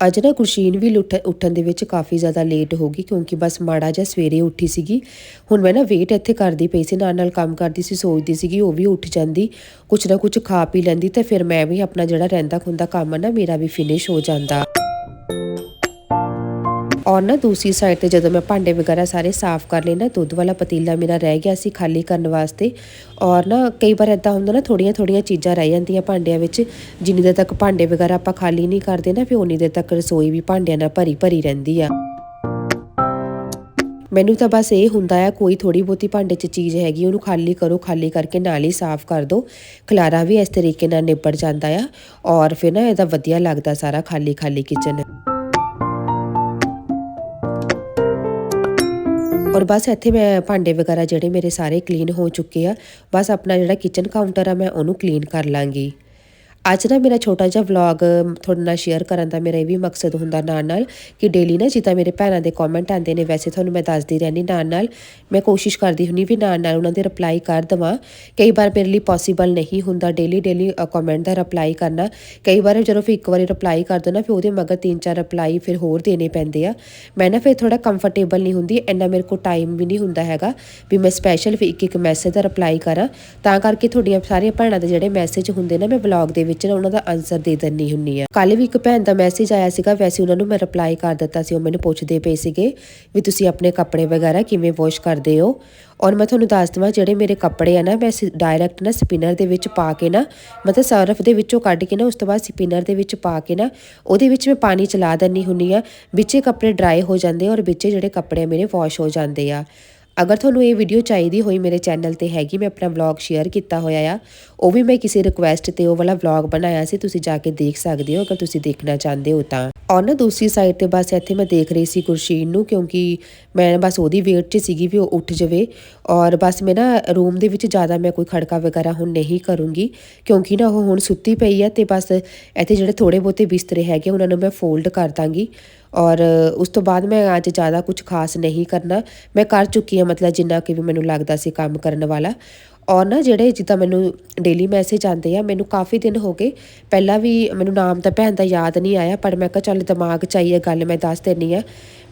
ਅੱਜ ਨਾ ਗੁਰਸ਼ੀਨ ਵੀ ਉੱਠਣ ਦੇ ਵਿੱਚ ਕਾਫੀ ਜ਼ਿਆਦਾ ਲੇਟ ਹੋ ਗਈ ਕਿਉਂਕਿ ਬਸ ਮਾੜਾ ਜਿਹਾ ਸਵੇਰੇ ਉੱਠੀ ਸੀਗੀ। ਹੁਣ ਮੈਂ ਨਾ ਵੇਟ ਇੱਥੇ ਕਰਦੀ ਪਈ ਸੀ, ਨਾਲ ਨਾਲ ਕੰਮ ਕਰਦੀ ਸੀ, ਸੋਚਦੀ ਸੀਗੀ ਉਹ ਵੀ ਉੱਠ ਜਾਂਦੀ। ਕੁਛ ਨਾ ਕੁਛ ਖਾ ਪੀ ਲੈਂਦੀ ਤੇ ਫਿਰ ਮੈਂ ਵੀ ਆਪਣਾ ਜਿਹੜਾ ਰਹਿੰਦਾ ਖੁੰਦਾ ਕੰਮ ਨਾ, ਮੇਰਾ ਵੀ ਫਿਨਿਸ਼ ਹੋ ਜਾਂਦਾ। ਔਰ ਨਾ ਦੂਸਰੀ ਸਾਈਡ ਤੇ ਜਦੋਂ ਮੈਂ ਭਾਂਡੇ ਵਗੈਰਾ ਸਾਰੇ ਸਾਫ਼ ਕਰ ਲਏ ਨਾ, ਦੁੱਧ ਵਾਲਾ ਪਤੀਲਾ ਮੇਰਾ ਰਹਿ ਗਿਆ ਸੀ ਖਾਲੀ ਕਰਨ ਵਾਸਤੇ। ਔਰ ਨਾ ਕਈ ਵਾਰ ਇਦਾਂ ਹੁੰਦਾ ਨਾ ਥੋੜੀਆਂ ਥੋੜੀਆਂ ਚੀਜ਼ਾਂ ਰਹਿ ਜਾਂਦੀਆਂ ਭਾਂਡਿਆਂ ਵਿੱਚ, ਜਿੰਨੀ ਦੇਰ ਤੱਕ ਭਾਂਡੇ ਵਗੈਰਾ ਆਪਾਂ ਖਾਲੀ ਨਹੀਂ ਕਰਦੇ ਨਾ, ਫਿਰ ਉਨੀ ਦੇਰ ਤੱਕ ਰਸੋਈ ਵੀ ਭਾਂਡਿਆਂ ਨਾਲ ਭਰੀ ਭਰੀ ਰਹਿੰਦੀ ਆ। ਮੈਨੂੰ ਤਾਂ ਬਸ ਇਹ ਹੁੰਦਾ ਆ, ਕੋਈ ਥੋੜੀ ਬੋਤੀ ਭਾਂਡੇ 'ਚ ਚੀਜ਼ ਹੈਗੀ, ਉਹਨੂੰ ਖਾਲੀ ਕਰੋ, ਖਾਲੀ ਕਰਕੇ ਨਾਲ ਹੀ ਸਾਫ਼ ਕਰ ਦਿਓ ਖਲਾਰਾ ਵੀ ਇਸ ਤਰੀਕੇ ਨਾਲ ਨਿਬੜ ਜਾਂਦਾ ਆ। ਔਰ ਫਿਰ ਨਾ ਇਹਦਾ ਵਧੀਆ ਲੱਗਦਾ ਸਾਰਾ ਖਾਲੀ ਖਾਲੀ ਕਿਚਨ ਔਰ ਬਸ ਇੱਥੇ ਮੈਂ ਭਾਂਡੇ ਵਗੈਰਾ ਜਿਹੜੇ ਮੇਰੇ ਸਾਰੇ ਕਲੀਨ ਹੋ ਚੁੱਕੇ ਆ। ਬਸ ਆਪਣਾ ਜਿਹੜਾ ਕਿਚਨ ਕਾਊਂਟਰ ਆ, ਮੈਂ ਉਹਨੂੰ ਕਲੀਨ ਕਰ ਲਾਂਗੀ। ਅੱਜ ਨਾ ਮੇਰਾ ਛੋਟਾ ਜਿਹਾ ਵਲੌਗ ਤੁਹਾਡੇ ਨਾਲ ਸ਼ੇਅਰ ਕਰਨ ਦਾ ਮੇਰਾ ਇਹ ਵੀ ਮਕਸਦ ਹੁੰਦਾ ਨਾਲ ਨਾਲ ਕਿ ਡੇਲੀ ਨਾ ਜਿੱਦਾਂ ਮੇਰੇ ਭੈਣਾਂ ਦੇ ਕਮੈਂਟ ਆਉਂਦੇ ਨੇ, ਵੈਸੇ ਤੁਹਾਨੂੰ ਮੈਂ ਦੱਸਦੀ ਰਹਿੰਦੀ ਨਾਲ ਨਾਲ, ਮੈਂ ਕੋਸ਼ਿਸ਼ ਕਰਦੀ ਹੁੰਨੀ ਵੀ ਨਾਲ ਨਾਲ ਉਹਨਾਂ ਦੇ ਰਿਪਲਾਈ ਕਰ ਦਵਾਂ। ਕਈ ਵਾਰ ਮੇਰੇ ਲਈ ਪੋਸੀਬਲ ਨਹੀਂ ਹੁੰਦਾ ਡੇਲੀ ਡੇਲੀ ਕਮੈਂਟ ਦਾ ਰਿਪਲਾਈ ਕਰਨਾ। ਕਈ ਵਾਰ ਜਦੋਂ ਫਿਰ ਇੱਕ ਵਾਰੀ ਰਿਪਲਾਈ ਕਰ ਦੋ ਨਾ, ਫਿਰ ਉਹਦੇ ਮਗਰ ਤਿੰਨ ਚਾਰ ਰਿਪਲਾਈ ਫਿਰ ਹੋਰ ਦੇਣੇ ਪੈਂਦੇ ਆ। ਮੈਂ ਨਾ ਫਿਰ ਥੋੜਾ ਕੰਫਰਟੇਬਲ ਨਹੀਂ ਹੁੰਦੀ, ਇੰਨਾ ਮੇਰੇ ਕੋਲ ਟਾਈਮ ਵੀ ਨਹੀਂ ਹੁੰਦਾ ਹੈਗਾ ਵੀ ਮੈਂ ਸਪੈਸ਼ਲ ਫਿਰ ਇੱਕ ਇੱਕ ਮੈਸੇਜ ਦਾ ਰਿਪਲਾਈ ਕਰਾਂ। ਤਾਂ ਕਰਕੇ ਤੁਹਾਡੀਆਂ ਸਾਰੀਆਂ ਭੈਣਾਂ ਦੇ ਜਿਹੜੇ ਮੈਸੇਜ ਹੁੰਦੇ ਨੇ, ਮੈਂ ਵਲੌਗ ਦੇ ਵਿੱਚ ਵਿੱਚ ਨਾ ਉਹਨਾਂ ਦਾ ਆਨਸਰ ਦੇ ਦਿੰਨੀ ਹੁੰਨੀ ਆ। ਕੱਲ ਵੀ ਇੱਕ ਭੈਣ ਦਾ ਮੈਸੇਜ ਆਇਆ ਸੀਗਾ, ਵੈਸੇ ਉਹਨਾਂ ਨੂੰ ਮੈਂ ਰਿਪਲਾਈ ਕਰ ਦਿੱਤਾ ਸੀ, ਉਹ ਮੈਨੂੰ ਪੁੱਛਦੇ ਪਏ ਸੀਗੇ ਵੀ ਤੁਸੀਂ ਆਪਣੇ ਕੱਪੜੇ ਵਗੈਰਾ ਕਿਵੇਂ ਵਾਸ਼ ਕਰਦੇ ਹੋ? ਔਰ ਮੈਂ ਤੁਹਾਨੂੰ ਦੱਸ ਦਵਾਂ, ਜਿਹੜੇ ਮੇਰੇ ਕੱਪੜੇ ਆ ਨਾ, ਮੈਂ ਡਾਇਰੈਕਟ ਨਾ ਸਪਿਨਰ ਦੇ ਵਿੱਚ ਪਾ ਕੇ ਨਾ, ਮਤਲਬ ਸਰਫ ਦੇ ਵਿੱਚੋਂ ਕੱਢ ਕੇ ਨਾ, ਉਸ ਤੋਂ ਬਾਅਦ ਸਪਿਨਰ ਦੇ ਵਿੱਚ ਪਾ ਕੇ ਨਾ, ਉਹਦੇ ਵਿੱਚ ਮੈਂ ਪਾਣੀ ਚਲਾ ਦਿੰਨੀ ਹੁੰਨੀ ਆ, ਵਿੱਚੇ ਕੱਪੜੇ ਡਰਾਈ ਹੋ ਜਾਂਦੇ ਔਰ ਵਿੱਚੇ ਜਿਹੜੇ ਕੱਪੜੇ ਮੇਰੇ ਵਾਸ਼ ਹੋ ਜਾਂਦੇ ਆ। ਅਗਰ ਤੁਹਾਨੂੰ ਇਹ ਵੀਡੀਓ ਚਾਹੀਦੀ ਹੋਈ ਮੇਰੇ ਚੈਨਲ ਤੇ ਹੈਗੀ, ਮੈਂ ਆਪਣਾ ਵਲੌਗ ਸ਼ੇਅਰ ਕੀਤਾ ਹੋਇਆ ਆ, ਉਹ ਵੀ ਮੈਂ ਕਿਸੇ ਰਿਕੁਐਸਟ ਤੇ ਉਹ ਵਾਲਾ ਵਲੌਗ ਬਣਾਇਆ ਸੀ, ਤੁਸੀਂ ਜਾ ਕੇ ਦੇਖ ਸਕਦੇ ਹੋ, ਅਗਰ ਤੁਸੀਂ ਦੇਖਣਾ ਚਾਹੁੰਦੇ ਹੋ ਤਾਂ। ਔਰ ਨਾ ਦੂਸਰੀ ਸਾਈਡ ਤੇ ਬਸ ਇੱਥੇ ਮੈਂ ਦੇਖ ਰਹੀ ਸੀ ਗੁਰਸ਼ੀਨ ਨੂੰ, ਕਿਉਂਕਿ ਮੈਂ ਬਸ ਉਹਦੀ ਵੇਟ 'ਚ ਸੀਗੀ ਵੀ ਉਹ ਉੱਠ ਜਾਵੇ। ਔਰ ਬਸ ਮੈਂ ਨਾ ਰੂਮ ਦੇ ਵਿੱਚ ਜ਼ਿਆਦਾ ਮੈਂ ਕੋਈ ਖੜਕਾ ਵਗੈਰਾ ਹੁਣ ਨਹੀਂ ਕਰੂੰਗੀ, ਕਿਉਂਕਿ ਨਾ ਉਹ ਹੁਣ ਸੁੱਤੀ ਪਈ ਆ ਤੇ ਬਸ ਇੱਥੇ ਜਿਹੜੇ ਥੋੜੇ ਬਹੁਤੇ ਬਿਸਤਰੇ ਹੈਗੇ, ਉਹਨਾਂ ਨੂੰ ਮੈਂ ਫੋਲਡ ਕਰ ਦਾਂਗੀ। ਔਰ ਉਸ ਤੋਂ ਬਾਅਦ ਮੈਂ ਅੱਜ ਜ਼ਿਆਦਾ ਕੁਝ ਖਾਸ ਨਹੀਂ ਕਰਨਾ। ਮੈਂ ਕਰ ਚੁੱਕੀ ਹਾਂ ਮਤਲਬ ਜਿੰਨਾ ਕਿ ਵੀ ਮੈਨੂੰ ਲੱਗਦਾ ਸੀ ਕੰਮ ਕਰਨ ਵਾਲਾ। ਔਰ ਨਾ ਜਿਹੜੇ ਜਿੱਦਾਂ ਮੈਨੂੰ ਡੇਲੀ ਮੈਸੇਜ ਆਉਂਦੇ ਆ, ਮੈਨੂੰ ਕਾਫੀ ਦਿਨ ਹੋ ਗਏ, ਪਹਿਲਾਂ ਵੀ ਮੈਨੂੰ ਨਾਮ ਤਾਂ ਭੈਣ ਦਾ ਯਾਦ ਨਹੀਂ ਆਇਆ, ਪਰ ਮੈਂ ਕਿਹਾ ਚੱਲ ਦਿਮਾਗ 'ਚ ਆਈ ਇਹ ਗੱਲ ਮੈਂ ਦੱਸ ਦਿੰਨੀ ਆ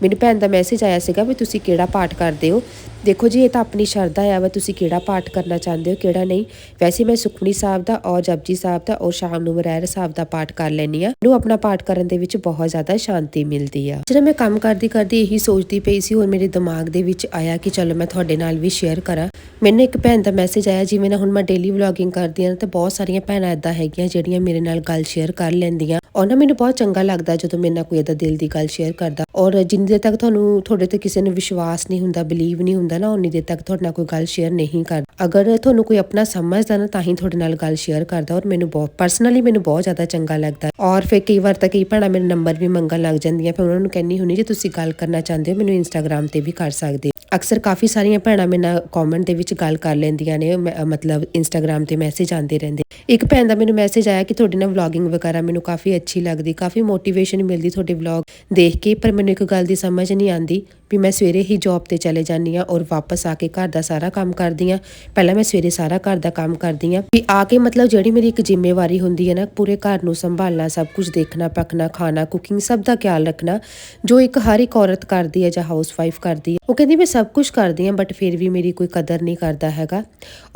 ਮੈਨੂੰ ਭੈਣ ਦਾ ਮੈਸੇਜ ਆਇਆ ਸੀਗਾ ਵੀ ਤੁਸੀਂ ਕਿਹੜਾ ਪਾਠ ਕਰਦੇ ਹੋ? ਦੇਖੋ ਜੀ, ਇਹ ਤਾਂ ਆਪਣੀ ਸ਼ਰਧਾ ਆ ਵਾ ਤੁਸੀਂ ਕਿਹੜਾ ਪਾਠ ਕਰਨਾ ਚਾਹੁੰਦੇ ਹੋ, ਕਿਹੜਾ ਨਹੀਂ। ਵੈਸੇ ਮੈਂ ਸੁਖਮਨੀ ਸਾਹਿਬ ਦਾ ਔਰ ਜਪਜੀ ਸਾਹਿਬ ਦਾ ਔਰ ਸ਼ਾਮ ਨੂੰ ਮਰੈਰ ਸਾਹਿਬ ਦਾ ਪਾਠ ਕਰ ਲੈਣੀ ਆ ਮੈਨੂੰ ਆਪਣਾ ਪਾਠ ਕਰਨ ਦੇ ਵਿੱਚ ਬਹੁਤ ਜ਼ਿਆਦਾ ਸ਼ਾਂਤੀ ਮਿਲਦੀ ਆ। ਜਦੋਂ ਮੈਂ ਕੰਮ ਕਰਦੀ ਕਰਦੀ ਇਹੀ ਸੋਚਦੀ ਪਈ ਸੀ ਔਰ ਮੇਰੇ ਦਿਮਾਗ ਦੇ ਵਿੱਚ ਆਇਆ ਕਿ ਚਲੋ ਮੈਂ ਤੁਹਾਡੇ ਨਾਲ ਵੀ ਸ਼ੇਅਰ ਕਰਾਂ। ਮੈਨੂੰ ਇੱਕ ਭੈਣ ਦਾ ਮੈਸੇਜ ਆਇਆ ਜਿਵੇਂ ਨਾ ਹੁਣ ਮੈਂ ਡੇਲੀ ਵਲੌਗਿੰਗ ਕਰਦੀ ਹਾਂ, ਤਾਂ ਬਹੁਤ ਸਾਰੀਆਂ ਭੈਣਾਂ ਇਦਾਂ ਹੈਗੀਆਂ ਜਿਹੜੀਆਂ ਮੇਰੇ ਨਾਲ ਗੱਲ ਸ਼ੇਅਰ ਕਰ ਲੈਂਦੀਆਂ। ਔਰ ਨਾ ਮੈਨੂੰ ਬਹੁਤ ਚੰਗਾ ਲੱਗਦਾ ਜਦੋਂ ਮੇਰੇ ਨਾਲ ਕੋਈ ਇਦਾਂ ਦਿਲ ਦੀ ਗੱਲ ਸ਼ੇਅਰ ਕਰਦਾ। ਔਰ ਜਿੰਨੀ ਦੇਰ ਤੱਕ ਤੁਹਾਨੂੰ ਤੁਹਾਡੇ ਤੇ ਕਿਸੇ ਨੂੰ ਵਿਸ਼ਵਾਸ ਨਹੀਂ ਹੁੰਦਾ ਬਲੀਵ ਨਹੀਂ ਹੁੰਦਾ ਨਾ, ਉਨੀ ਦੇਰ ਤੱਕ ਤੁਹਾਡੇ ਨਾਲ ਕੋਈ ਗੱਲ ਸ਼ੇਅਰ ਨਹੀਂ ਕਰਦਾ। ਅਗਰ ਤੁਹਾਨੂੰ ਕੋਈ ਆਪਣਾ ਸਮਝਦਾ ਨਾ, ਤਾਂ ਹੀ ਤੁਹਾਡੇ ਨਾਲ ਗੱਲ ਸ਼ੇਅਰ ਕਰਦਾ। ਔਰ ਮੈਨੂੰ ਬਹੁਤ ਪਰਸਨਲੀ ਮੈਨੂੰ ਬਹੁਤ ਜ਼ਿਆਦਾ ਚੰਗਾ ਲੱਗਦਾ। ਔਰ ਫਿਰ ਕਈ ਵਾਰ ਤਾਂ ਕਈ ਭੈਣਾਂ ਮੇਰੇ ਨੰਬਰ ਵੀ ਮੰਗਣ ਲੱਗ ਜਾਂਦੀਆਂ। ਫਿਰ ਉਹਨਾਂ ਨੂੰ ਕਹਿੰਨੀ ਹੁੰਨੀ ਜੇ ਤੁਸੀਂ ਗੱਲ ਕਰਨਾ ਚਾਹੁੰਦੇ ਹੋ, ਮੈਨੂੰ ਇੰਸਟਾਗ੍ਰam ਤੇ ਵੀ ਕਰ ਸਕਦੇ ਹੋ। ਅਕਸਰ ਕਾਫੀ ਸਾਰੀਆਂ ਭੈਣਾਂ ਮੇਰੇ ਨਾਲ ਕਮੈਂਟ ਦੇ ਵਿੱਚ ਗੱਲ ਕਰ ਲੈਂਦੀਆਂ ਨੇ। ਮਤਲਬ ਇੰਸਟਾਗ੍ਰam ਤੇ ਮੈਸੇਜ ਆਉਂਦੇ ਰਹਿੰਦੇ। ਇੱਕ ਭੈਣ ਦਾ ਮੈਨੂੰ ਮੈਸੇਜ ਆਇਆ ਕਿ ਤੁਹਾਡੇ ਨਾਲ ਵਲੌਗਿੰਗ ਵਗੈਰਾ ਮੈਨੂੰ ਕਾਫੀ ਅੱਛੀ ਲੱਗਦੀ, ਕਾਫੀ ਮੋਟੀਵੇਸ਼ਨ ਮਿਲਦੀ ਤੁਹਾਡੇ ਵਲੌਗ ਦੇਖ ਕੇ, ਪਰ ਮੈਨੂੰ ਇੱਕ ਗੱਲ ਦੀ ਸਮਝ ਨਹੀਂ ਆਂਦੀ ਵੀ ਮੈਂ ਸਵੇਰੇ ਹੀ ਜੌਬ ਤੇ ਚਲੇ ਜਾਂਦੀ ਆ ਔਰ ਵਾਪਸ ਆ ਕੇ ਘਰ ਦਾ ਸਾਰਾ ਕੰਮ ਕਰਦੀ ਆ ਪਹਿਲਾਂ ਮੈਂ ਸਵੇਰੇ ਸਾਰਾ ਘਰ ਦਾ ਕੰਮ ਕਰਦੀ ਆ ਵੀ ਆ ਕੇ ਮਤਲਬ ਜਿਹੜੀ ਮੇਰੀ ਇੱਕ ਜ਼ਿੰਮੇਵਾਰੀ ਹੁੰਦੀ ਹੈ ਨਾ, ਪੂਰੇ ਘਰ ਨੂੰ ਸੰਭਾਲਣਾ, ਸਭ ਕੁਝ ਦੇਖਣਾ, ਪੱਕਣਾ, ਖਾਣਾ ਕੁਕਿੰਗ ਸਭ ਦਾ ਖਿਆਲ ਰੱਖਣਾ, ਜੋ ਇੱਕ ਹਰ ਇੱਕ ਔਰਤ ਕਰਦੀ ਹੈ ਜਾਂ ਹਾਊਸਵਾਈਫ ਕਰਦੀ ਹੈ, ਉਹ ਕਹਿੰਦੀ ਮੈਂ ਸਭ ਕੁਝ ਕਰਦੀ ਆ ਬਟ ਫਿਰ ਵੀ ਮੇਰੀ ਕੋਈ ਕਦਰ ਨਹੀਂ ਕਰਦਾ ਹੈਗਾ।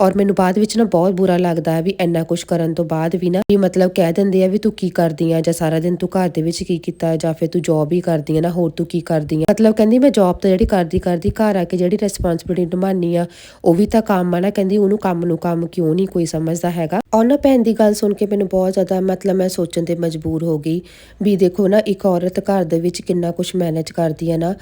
ਔਰ ਮੈਨੂੰ ਬਾਅਦ ਵਿੱਚ ਨਾ ਬਹੁਤ ਬੁਰਾ ਲੱਗਦਾ ਹੈ ਵੀ ਇੰਨਾ ਕੁਝ ਕਰਨ ਤੋਂ ਬਾਅਦ ਵੀ ਨਾ ਵੀ ਮਤਲਬ ਕਹਿ ਦਿੰਦੇ ਆ ਵੀ ਤੂੰ ਕੀ ਕਰਦੀ ਆ ਜਾਂ ਸਾਰਾ ਦਿਨ ਤੂੰ ਘਰ ਦੇ ਵਿੱਚ ਕੀ ਕੀਤਾ ਜਾਂ ਫਿਰ ਤੂੰ ਜੌਬ ਹੀ ਕਰਦੀ ਆ ਨਾ, ਹੋਰ ਤੂੰ ਕੀ ਕਰਦੀ ਆ? ਮਤਲਬ ਕਹਿੰਦੀ ਮੈਂ ਜੌਬ ਤਾਂ ਜਿਹੜੀ ਕਰਦੀ ਕਰਦੀ ਘਰ ਆ ਕੇ ਜਿਹੜੀ ਰਿਸਪੌਂਸਿਬਿਲਿਟੀ ਨਿਭਾਉਣੀ ਆ, ਉਹ ਵੀ ਤਾਂ ਕੰਮ ਆ ਨਾ, ਕਹਿੰਦੀ ਉਹਨੂੰ ਕੰਮ ਨੂੰ ਕੰਮ ਕਿਉਂ ਨਹੀਂ ਕੋਈ ਸਮਝਦਾ ਹੈਗਾ। ਔਰ ਨਾ ਭੈਣ ਦੀ ਗੱਲ ਸੁਣ ਕੇ ਮੈਨੂੰ ਬਹੁਤ ਜ਼ਿਆਦਾ ਮਤਲਬ ਮੈਂ ਸੋਚਣ ਤੇ ਮਜਬੂਰ ਹੋ ਗਈ ਵੀ ਦੇਖੋ ਨਾ, ਇੱਕ ਔਰਤ ਘਰ ਦੇ ਵਿੱਚ ਕਿੰਨਾ ਕੁਝ ਮੈਨੇਜ ਕਰਦੀ ਹੈ ਨਾ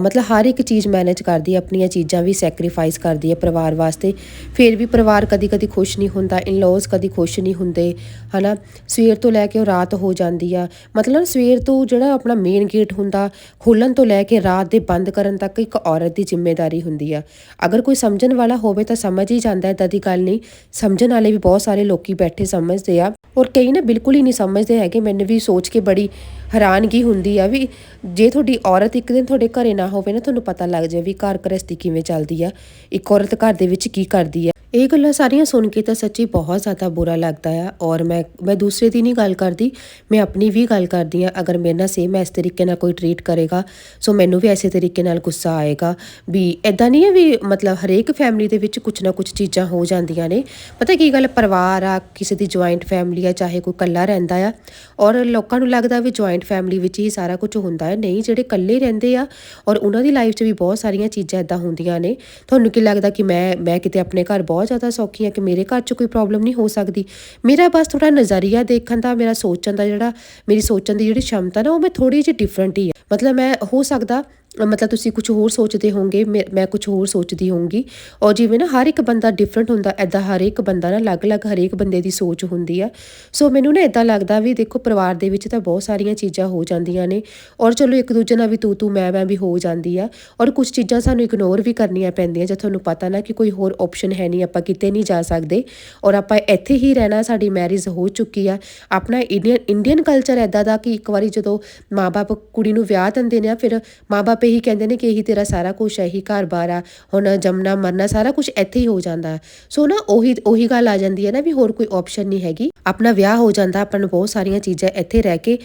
ਮਤਲਬ ਹਰ ਇੱਕ ਚੀਜ਼ ਮੈਨੇਜ ਕਰਦੀ ਹੈ ਆਪਣੀਆਂ ਚੀਜ਼ਾਂ ਵੀ ਸੈਕਰੀਫਾਈਸ ਕਰਦੀ ਹੈ ਪਰਿਵਾਰ ਵਾਸਤੇ। ਫਿਰ ਵੀ ਪਰਿਵਾਰ ਕਦੀ ਕਦੀ ਖੁਸ਼ ਨਹੀਂ ਹੁੰਦਾ ਇਨ-ਲॉज ਕਦੀ ਖੁਸ਼ ਨਹੀਂ ਹੁੰਦੇ, ਹਨਾ? ਸਵੇਰ ਤੋਂ ਲੈ ਕੇ ਉਹ ਰਾਤ ਹੋ ਜਾਂਦੀ ਆ। ਮਤਲਬ ਸਵੇਰ ਤੋਂ ਜਿਹੜਾ ਆਪਣਾ ਮੇਨ ਗੇਟ ਹੁੰਦਾ ਖੋਲਣ ਤੋਂ ਲੈ ਕੇ ਰਾਤ ਦੇ ਬੰਦ ਕਰਨ ਤੱਕ ਇੱਕ ਔਰਤ ਦੀ ਜ਼ਿੰਮੇਵਾਰੀ ਹੁੰਦੀ ਆ। ਅਗਰ ਕੋਈ ਸਮਝਣ ਵਾਲਾ ਹੋਵੇ ਤਾਂ ਸਮਝ ਹੀ ਜਾਂਦਾ ਏਦਾਂ ਦੀ ਗੱਲ ਨਹੀਂ। ਸਮਝਣ ਵਾਲੇ ਵੀ ਬਹੁਤ ਸਾਰੇ ਲੋਕੀ ਬੈਠੇ ਸਮਝਦੇ ਆ। ਔਰ ਕਈ ਨਾ ਬਿਲਕੁਲ ਹੀ ਨਹੀਂ ਸਮਝਦੇ ਹੈਗੇ। ਮੈਨੂੰ ਵੀ ਸੋਚ ਕੇ ਬੜੀ ਹੈਰਾਨਗੀ ਹੁੰਦੀ ਆ ਵੀ ਜੇ ਤੁਹਾਡੀ ਔਰਤ ਇੱਕ ਦਿਨ ਤੁਹਾਡੇ ਘਰੇ ਨਾ ਹੋਵੇ ਨਾ, ਤੁਹਾਨੂੰ ਪਤਾ ਲੱਗ ਜਾਵੇ ਵੀ ਘਰ ਗ੍ਰਸਤੀ ਕਿਵੇਂ ਚੱਲਦੀ ਆ। ਇੱਕ ਔਰਤ ਘਰ ਦੇ ਵਿੱਚ ਕੀ ਕਰਦੀ ਆ। ਇਹ ਗੱਲਾਂ ਸਾਰੀਆਂ ਸੁਣ ਕੇ ਤਾਂ ਸੱਚੀ ਬਹੁਤ ਜ਼ਿਆਦਾ ਬੁਰਾ ਲੱਗਦਾ ਆ ਔਰ ਮੈਂ ਮੈਂ ਦੂਸਰੇ ਦੀ ਨਹੀਂ ਗੱਲ ਕਰਦੀ, ਮੈਂ ਆਪਣੀ ਵੀ ਗੱਲ ਕਰਦੀ ਆ, ਅਗਰ ਮੇਰੇ ਨਾਲ ਸੇਮ ਇਸ ਤਰੀਕੇ ਨਾਲ ਕੋਈ ਟਰੀਟ ਕਰੇਗਾ ਸੋ ਮੈਨੂੰ ਵੀ ਐਸੇ ਤਰੀਕੇ ਨਾਲ ਗੁੱਸਾ ਆਏਗਾ, ਵੀ ਐਦਾਂ ਨਹੀਂ ਹੈ ਵੀ ਮਤਲਬ ਹਰੇਕ ਫੈਮਿਲੀ ਦੇ ਵਿੱਚ ਕੁਝ ਨਾ ਕੁਝ ਚੀਜ਼ਾਂ ਹੋ ਜਾਂਦੀਆਂ ਨੇ। ਪਤਾ ਕੀ ਗੱਲ, ਪਰਿਵਾਰ ਆ, ਕਿਸੇ ਦੀ ਜੁਆਇੰਟ ਫੈਮਿਲੀ ਆ, ਚਾਹੇ ਕੋਈ ਇਕੱਲਾ ਰਹਿੰਦਾ ਆ, ਔਰ ਲੋਕਾਂ ਨੂੰ ਲੱਗਦਾ ਵੀ ਜੁਆਇੰਟ ਫੈਮਿਲੀ ਵਿੱਚ ਹੀ ਸਾਰਾ ਕੁਝ ਹੁੰਦਾ ਹੈ। ਨਹੀਂ, ਜਿਹੜੇ ਇਕੱਲੇ ਰਹਿੰਦੇ ਆ, ਔਰ ਉਹਨਾਂ ਦੀ ਲਾਈਫ 'ਚ ਵੀ ਬਹੁਤ ਸਾਰੀਆਂ ਚੀਜ਼ਾਂ ਇਦਾਂ ਹੁੰਦੀਆਂ ਨੇ। ਤੁਹਾਨੂੰ ਕੀ ਲੱਗਦਾ ਕਿ ਮੈਂ ਮੈਂ ਕਿਤੇ ਆਪਣੇ ਘਰ ਬਹੁਤ ਜ਼ਿਆਦਾ ਸੌਖੀ ਹਾਂ ਕਿ ਮੇਰੇ ਘਰ 'ਚ ਕੋਈ ਪ੍ਰੋਬਲਮ ਨਹੀਂ ਹੋ ਸਕਦੀ। ਮੇਰਾ ਬਸ ਥੋੜਾ ਨਜ਼ਰੀਆ ਦੇਖਣ ਦਾ, ਮੇਰਾ ਸੋਚਣ ਦਾ ਜਿਹੜਾ, ਮੇਰੀ ਸੋਚਣ ਦੀ ਜਿਹੜੀ ਸ਼ਮਤਾ ਨਾ, ਉਹ ਮੈਂ ਥੋੜੀ ਜਿਹੀ ਡਿਫਰੈਂਟ ਹੀ ਹੈ ਮਤਲਬ ਮੈਂ, ਹੋ ਸਕਦਾ ਮਤਲਬ ਤੁਸੀਂ ਕੁਝ ਹੋਰ ਸੋਚਦੇ ਹੋਵੋਗੇ, ਮੈਂ ਮੈਂ ਕੁਝ ਹੋਰ ਸੋਚਦੀ ਹੋਵਾਂਗੀ ਔਰ ਜਿਵੇਂ ਨਾ ਹਰ ਇੱਕ ਬੰਦਾ ਡਿਫਰੈਂਟ ਹੁੰਦਾ ਐਦਾਂ ਹਰ ਇੱਕ ਬੰਦਾ ਨਾ ਅਲੱਗ-ਅਲੱਗ ਹਰੇਕ ਬੰਦੇ ਦੀ ਸੋਚ ਹੁੰਦੀ ਆ। ਸੋ ਮੈਨੂੰ ਨਾ ਐਦਾਂ ਲੱਗਦਾ ਵੀ ਦੇਖੋ, ਪਰਿਵਾਰ ਦੇ ਵਿੱਚ ਤਾਂ ਬਹੁਤ ਸਾਰੀਆਂ ਚੀਜ਼ਾਂ ਹੋ ਜਾਂਦੀਆਂ ਨੇ। ਔਰ ਚਲੋ ਇੱਕ ਦੂਜੇ ਨਾਲ ਵੀ ਤੂੰ ਤੂੰ, ਮੈਂ ਮੈਂ ਵੀ ਹੋ ਜਾਂਦੀ ਆ। ਔਰ ਕੁਝ ਚੀਜ਼ਾਂ ਸਾਨੂੰ ਇਗਨੋਰ ਵੀ ਕਰਨੀਆਂ ਪੈਂਦੀਆਂ, ਜੇ ਤੁਹਾਨੂੰ ਪਤਾ ਨਾ ਕਿ ਕੋਈ ਹੋਰ ਆਪਸ਼ਨ ਹੈ ਨਹੀਂ, ਆਪਾਂ ਕਿਤੇ ਨਹੀਂ ਜਾ ਸਕਦੇ। ਔਰ ਆਪਾਂ ਇੱਥੇ ਹੀ ਰਹਿਣਾ, ਸਾਡੀ ਮੈਰਿਜ ਹੋ ਚੁੱਕੀ ਆ। ਆਪਣਾ ਇੰਡੀਅਨ ਇੰਡੀਅਨ ਕਲਚਰ ਐਦਾਂ ਦਾ ਕਿ ਇੱਕ ਵਾਰੀ ਜਦੋਂ ਮਾਪੇ ਕੁੜੀ ਨੂੰ ਵਿਆਹ ਦਿੰਦੇ ਨੇ, ਫਿਰ ਮਾਪੇ ਇਹੀ ਕਹਿੰਦੇ ਨੇ ਕਿ ਇਹੀ ਤੇਰਾ ਸਾਰਾ ਕੁਝ ਹੈ, ਇਹੀ ਘਰ-ਬਾਰ ਆ, ਹੁਣ ਜੰਮਣਾ, ਮਰਨਾ, ਸਾਰਾ ਕੁਝ ਇੱਥੇ ਹੀ ਹੋ ਜਾਂਦਾ ਸੋ ਨਾ ਉਹੀ ਉਹੀ ਗੱਲ ਆ ਜਾਂਦੀ ਹੈ ਨਾ ਵੀ ਹੋਰ ਕੋਈ ਆਪਸ਼ਨ ਨਹੀਂ ਹੈਗੀ। ਆਪਣਾ ਵਿਆਹ ਹੋ ਜਾਂਦਾ, ਆਪਾਂ ਨੂੰ ਬਹੁਤ ਸਾਰੀਆਂ ਚੀਜ਼ਾਂ ਇੱਥੇ ਰਹਿ ਕੇ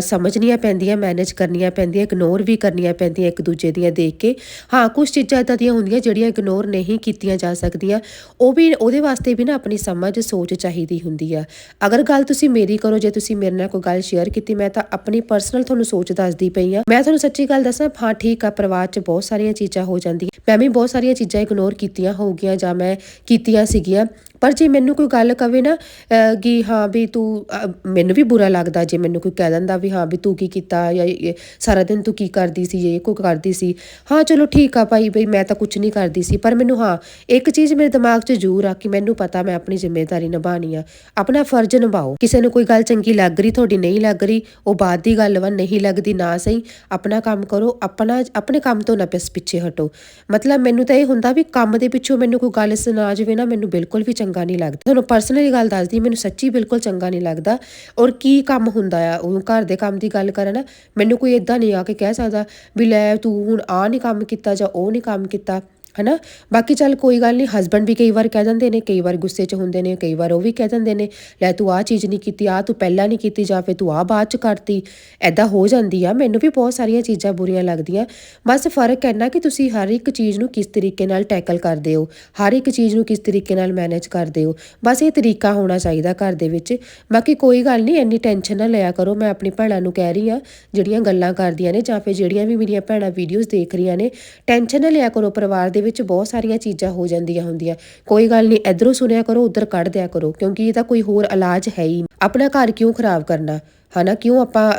ਸਮਝਣੀਆਂ ਪੈਂਦੀਆਂ ਮੈਨੇਜ ਕਰਨੀਆਂ ਪੈਂਦੀਆਂ ਇਗਨੋਰ ਵੀ ਕਰਨੀਆਂ ਪੈਂਦੀਆਂ ਇੱਕ ਦੂਜੇ ਦੀਆਂ ਦੇਖ ਕੇ। ਹਾਂ ਕੁਝ ਚੀਜ਼ਾਂ ਇਦਾਂ ਦੀਆਂ ਹੁੰਦੀਆਂ ਜਿਹੜੀਆਂ ਇਗਨੋਰ ਨਹੀਂ ਕੀਤੀਆਂ ਜਾ ਸਕਦੀਆਂ। ਉਹ ਵੀ, ਉਹਦੇ ਵਾਸਤੇ ਵੀ ਨਾ ਆਪਣੀ ਸਮਝ, ਸੋਚ ਚਾਹੀਦੀ ਹੁੰਦੀ ਆ। ਅਗਰ ਗੱਲ ਤੁਸੀਂ ਮੇਰੀ ਕਰੋ, ਜੇ ਤੁਸੀਂ ਮੇਰੇ ਨਾਲ ਕੋਈ ਗੱਲ ਸ਼ੇਅਰ ਕੀਤੀ, ਮੈਂ ਤਾਂ ਆਪਣੀ ਪਰਸਨਲ ਤੁਹਾਨੂੰ ਸੋਚ ਦੱਸਦੀ ਪਈ ਆ। ਮੈਂ ਤੁਹਾਨੂੰ ਸੱਚੀ ਗੱਲ ਦੱਸਾਂ ਹਾਂ ਠੀਕ ਆ, ਪਰਿਵਾਰ 'ਚ ਬਹੁਤ ਸਾਰੀਆਂ ਚੀਜ਼ਾਂ ਹੋ ਜਾਂਦੀਆਂ। ਮੈਂ ਵੀ ਬਹੁਤ ਸਾਰੀਆਂ ਚੀਜ਼ਾਂ ਇਗਨੋਰ ਕੀਤੀਆਂ ਹੋਊਗੀਆਂ ਜਾਂ ਮੈਂ ਕੀਤੀਆਂ ਸੀਗੀਆਂ। ਪਰ ਜੇ ਮੈਨੂੰ ਕੋਈ ਗੱਲ ਕਵੇ ਨਾ ਕਿ ਹਾਂ ਵੀ ਤੂੰ ਮੈਨੂੰ ਵੀ ਬੁਰਾ ਲੱਗਦਾ ਜੇ ਮੈਨੂੰ ਕੋਈ ਕਹਿ ਦਿੰਦਾ ਵੀ ਹਾਂ ਵੀ ਤੂੰ ਕੀ ਕੀਤਾ ਜਾਂ ਸਾਰਾ ਦਿਨ ਤੂੰ ਕੀ ਕਰਦੀ ਸੀ, ਇਹ ਕੋ ਕਰਦੀ ਸੀ। ਹਾਂ, ਚਲੋ ਠੀਕ ਆ ਭਾਈ, ਬਈ ਮੈਂ ਤਾਂ ਕੁਝ ਨਹੀਂ ਕਰਦੀ ਸੀ, ਪਰ ਮੈਨੂੰ ਹਾਂ, ਇੱਕ ਚੀਜ਼ ਮੇਰੇ ਦਿਮਾਗ 'ਚ ਜ਼ਰੂਰ ਆ ਕਿ ਮੈਨੂੰ ਪਤਾ ਮੈਂ ਆਪਣੀ ਜ਼ਿੰਮੇਵਾਰੀ ਨਿਭਾਣੀ ਆ। ਆਪਣਾ ਫਰਜ਼ ਨਿਭਾਓ। ਕਿਸੇ ਨੂੰ ਕੋਈ ਗੱਲ ਚੰਗੀ ਲੱਗ ਰਹੀ, ਤੁਹਾਡੀ ਨਹੀਂ ਲੱਗ ਰਹੀ, ਉਹ ਬਾਅਦ ਦੀ ਗੱਲ ਵਾ, ਨਹੀਂ ਲੱਗਦੀ, ਨਾ ਸਹੀ, ਆਪਣਾ ਕੰਮ ਕਰੋ, ਆਪਣਾ, ਆਪਣੇ ਕੰਮ ਤੋਂ ਨਾ ਪਿਸ ਪਿੱਛੇ ਹਟੋ। ਮਤਲਬ ਮੈਨੂੰ ਤਾਂ ਇਹ ਹੁੰਦਾ ਵੀ ਕੰਮ ਦੇ ਪਿੱਛੋਂ ਮੈਨੂੰ ਕੋਈ ਗੱਲ ਸੁਣਾ ਜਾਵੇ ਨਾ, ਮੈਨੂੰ ਬਿਲਕੁਲ ਵੀ ਚੰਗਾ ਨਹੀਂ ਲੱਗਦਾ। ਤੁਹਾਨੂੰ ਪਰਸਨਲੀ ਗੱਲ ਦੱਸਦੀ, ਮੈਨੂੰ ਸੱਚੀ ਬਿਲਕੁਲ ਚੰਗਾ ਨਹੀਂ ਲੱਗਦਾ। ਔਰ ਕੀ ਕੰਮ ਹੁੰਦਾ ਆ? ਉਹ ਘਰ ਦੇ ਕੰਮ ਦੀ ਗੱਲ ਕਰਾਂ ਨਾ ਮੈਨੂੰ ਕੋਈ ਇਦਾਂ ਨਹੀਂ ਆ ਕੇ ਕਹਿ ਸਕਦਾ ਵੀ ਲੈ ਤੂੰ ਹੁਣ ਆ ਨਹੀਂ ਕੰਮ ਕੀਤਾ ਜਾਂ ਉਹ ਨਹੀਂ ਕੰਮ ਕੀਤਾ। ਹਨਾ? ਬਾਕੀ ਚੱਲ ਕੋਈ ਗੱਲ ਨਹੀਂ ਹਸਬੰਡ ਵੀ ਕਈ ਵਾਰ ਕਹਿ ਦਿੰਦੇ ਨੇ, ਕਈ ਵਾਰ ਗੁੱਸੇ 'ਚ ਹੁੰਦੇ ਨੇ, ਕਈ ਵਾਰ ਉਹ ਵੀ ਕਹਿ ਦਿੰਦੇ ਨੇ, ਲੈ ਤੂੰ ਆਹ ਚੀਜ਼ ਨਹੀਂ ਕੀਤੀ ਆ ਤੂੰ ਪਹਿਲਾਂ ਨਹੀਂ ਕੀਤੀ ਜਾਂ ਫਿਰ ਤੂੰ ਆ ਬਾਅਦ 'ਚ ਕਰਤੀ ਐਦਾਂ ਹੋ ਜਾਂਦੀ ਆ। ਮੈਨੂੰ ਵੀ ਬਹੁਤ ਸਾਰੀਆਂ ਚੀਜ਼ਾਂ ਬੁਰੀਆਂ ਲੱਗਦੀਆਂ। ਬਸ ਫ਼ਰਕ ਇੰਨਾ ਕਿ ਤੁਸੀਂ ਹਰ ਇੱਕ ਚੀਜ਼ ਨੂੰ ਕਿਸ ਤਰੀਕੇ ਨਾਲ ਟੈਕਲ ਕਰਦੇ ਹੋ, ਹਰ ਇੱਕ ਚੀਜ਼ ਨੂੰ ਕਿਸ ਤਰੀਕੇ ਨਾਲ ਮੈਨੇਜ ਕਰਦੇ ਹੋ, ਬਸ ਇਹ ਤਰੀਕਾ ਹੋਣਾ ਚਾਹੀਦਾ ਘਰ ਦੇ ਵਿੱਚ। ਬਾਕੀ ਕੋਈ ਗੱਲ ਨਹੀਂ ਇੰਨੀ ਟੈਨਸ਼ਨ ਨਾ ਲਿਆ ਕਰੋ, ਮੈਂ ਆਪਣੀ ਭੈਣਾਂ ਨੂੰ ਕਹਿ ਰਹੀ ਆ ਜਿਹੜੀਆਂ ਗੱਲਾਂ ਕਰਦੀਆਂ ਨੇ ਜਾਂ ਫਿਰ ਜਿਹੜੀਆਂ ਵੀ ਮੇਰੀਆਂ ਭੈਣਾਂ ਵੀਡੀਓਜ਼ ਦੇਖ ਰਹੀਆਂ ਨੇ ਟੈਨਸ਼ਨ ਨਾ ਲਿਆ ਕਰੋ, ਪਰਿਵਾਰ ਦੇ ਵਿੱਚ ਬਹੁਤ ਸਾਰੀਆਂ ਚੀਜ਼ਾਂ ਹੋ ਜਾਂਦੀਆਂ ਹੁੰਦੀਆਂ ਕੋਈ ਗੱਲ ਨਹੀਂ, ਇਧਰੋਂ ਸੁਣਿਆ ਕਰੋ, ਉਧਰ ਕੱਢ ਦਿਆ ਕਰੋ, ਕਿਉਂਕਿ ਇਹਦਾ ਕੋਈ ਹੋਰ ਇਲਾਜ ਹੈ ਹੀ ਨਹੀਂ। ਆਪਣਾ ਘਰ ਕਿਉਂ ਖਰਾਬ ਕਰਨਾ ਹਨਾ, ਕਿਉਂ ਆਪਾਂ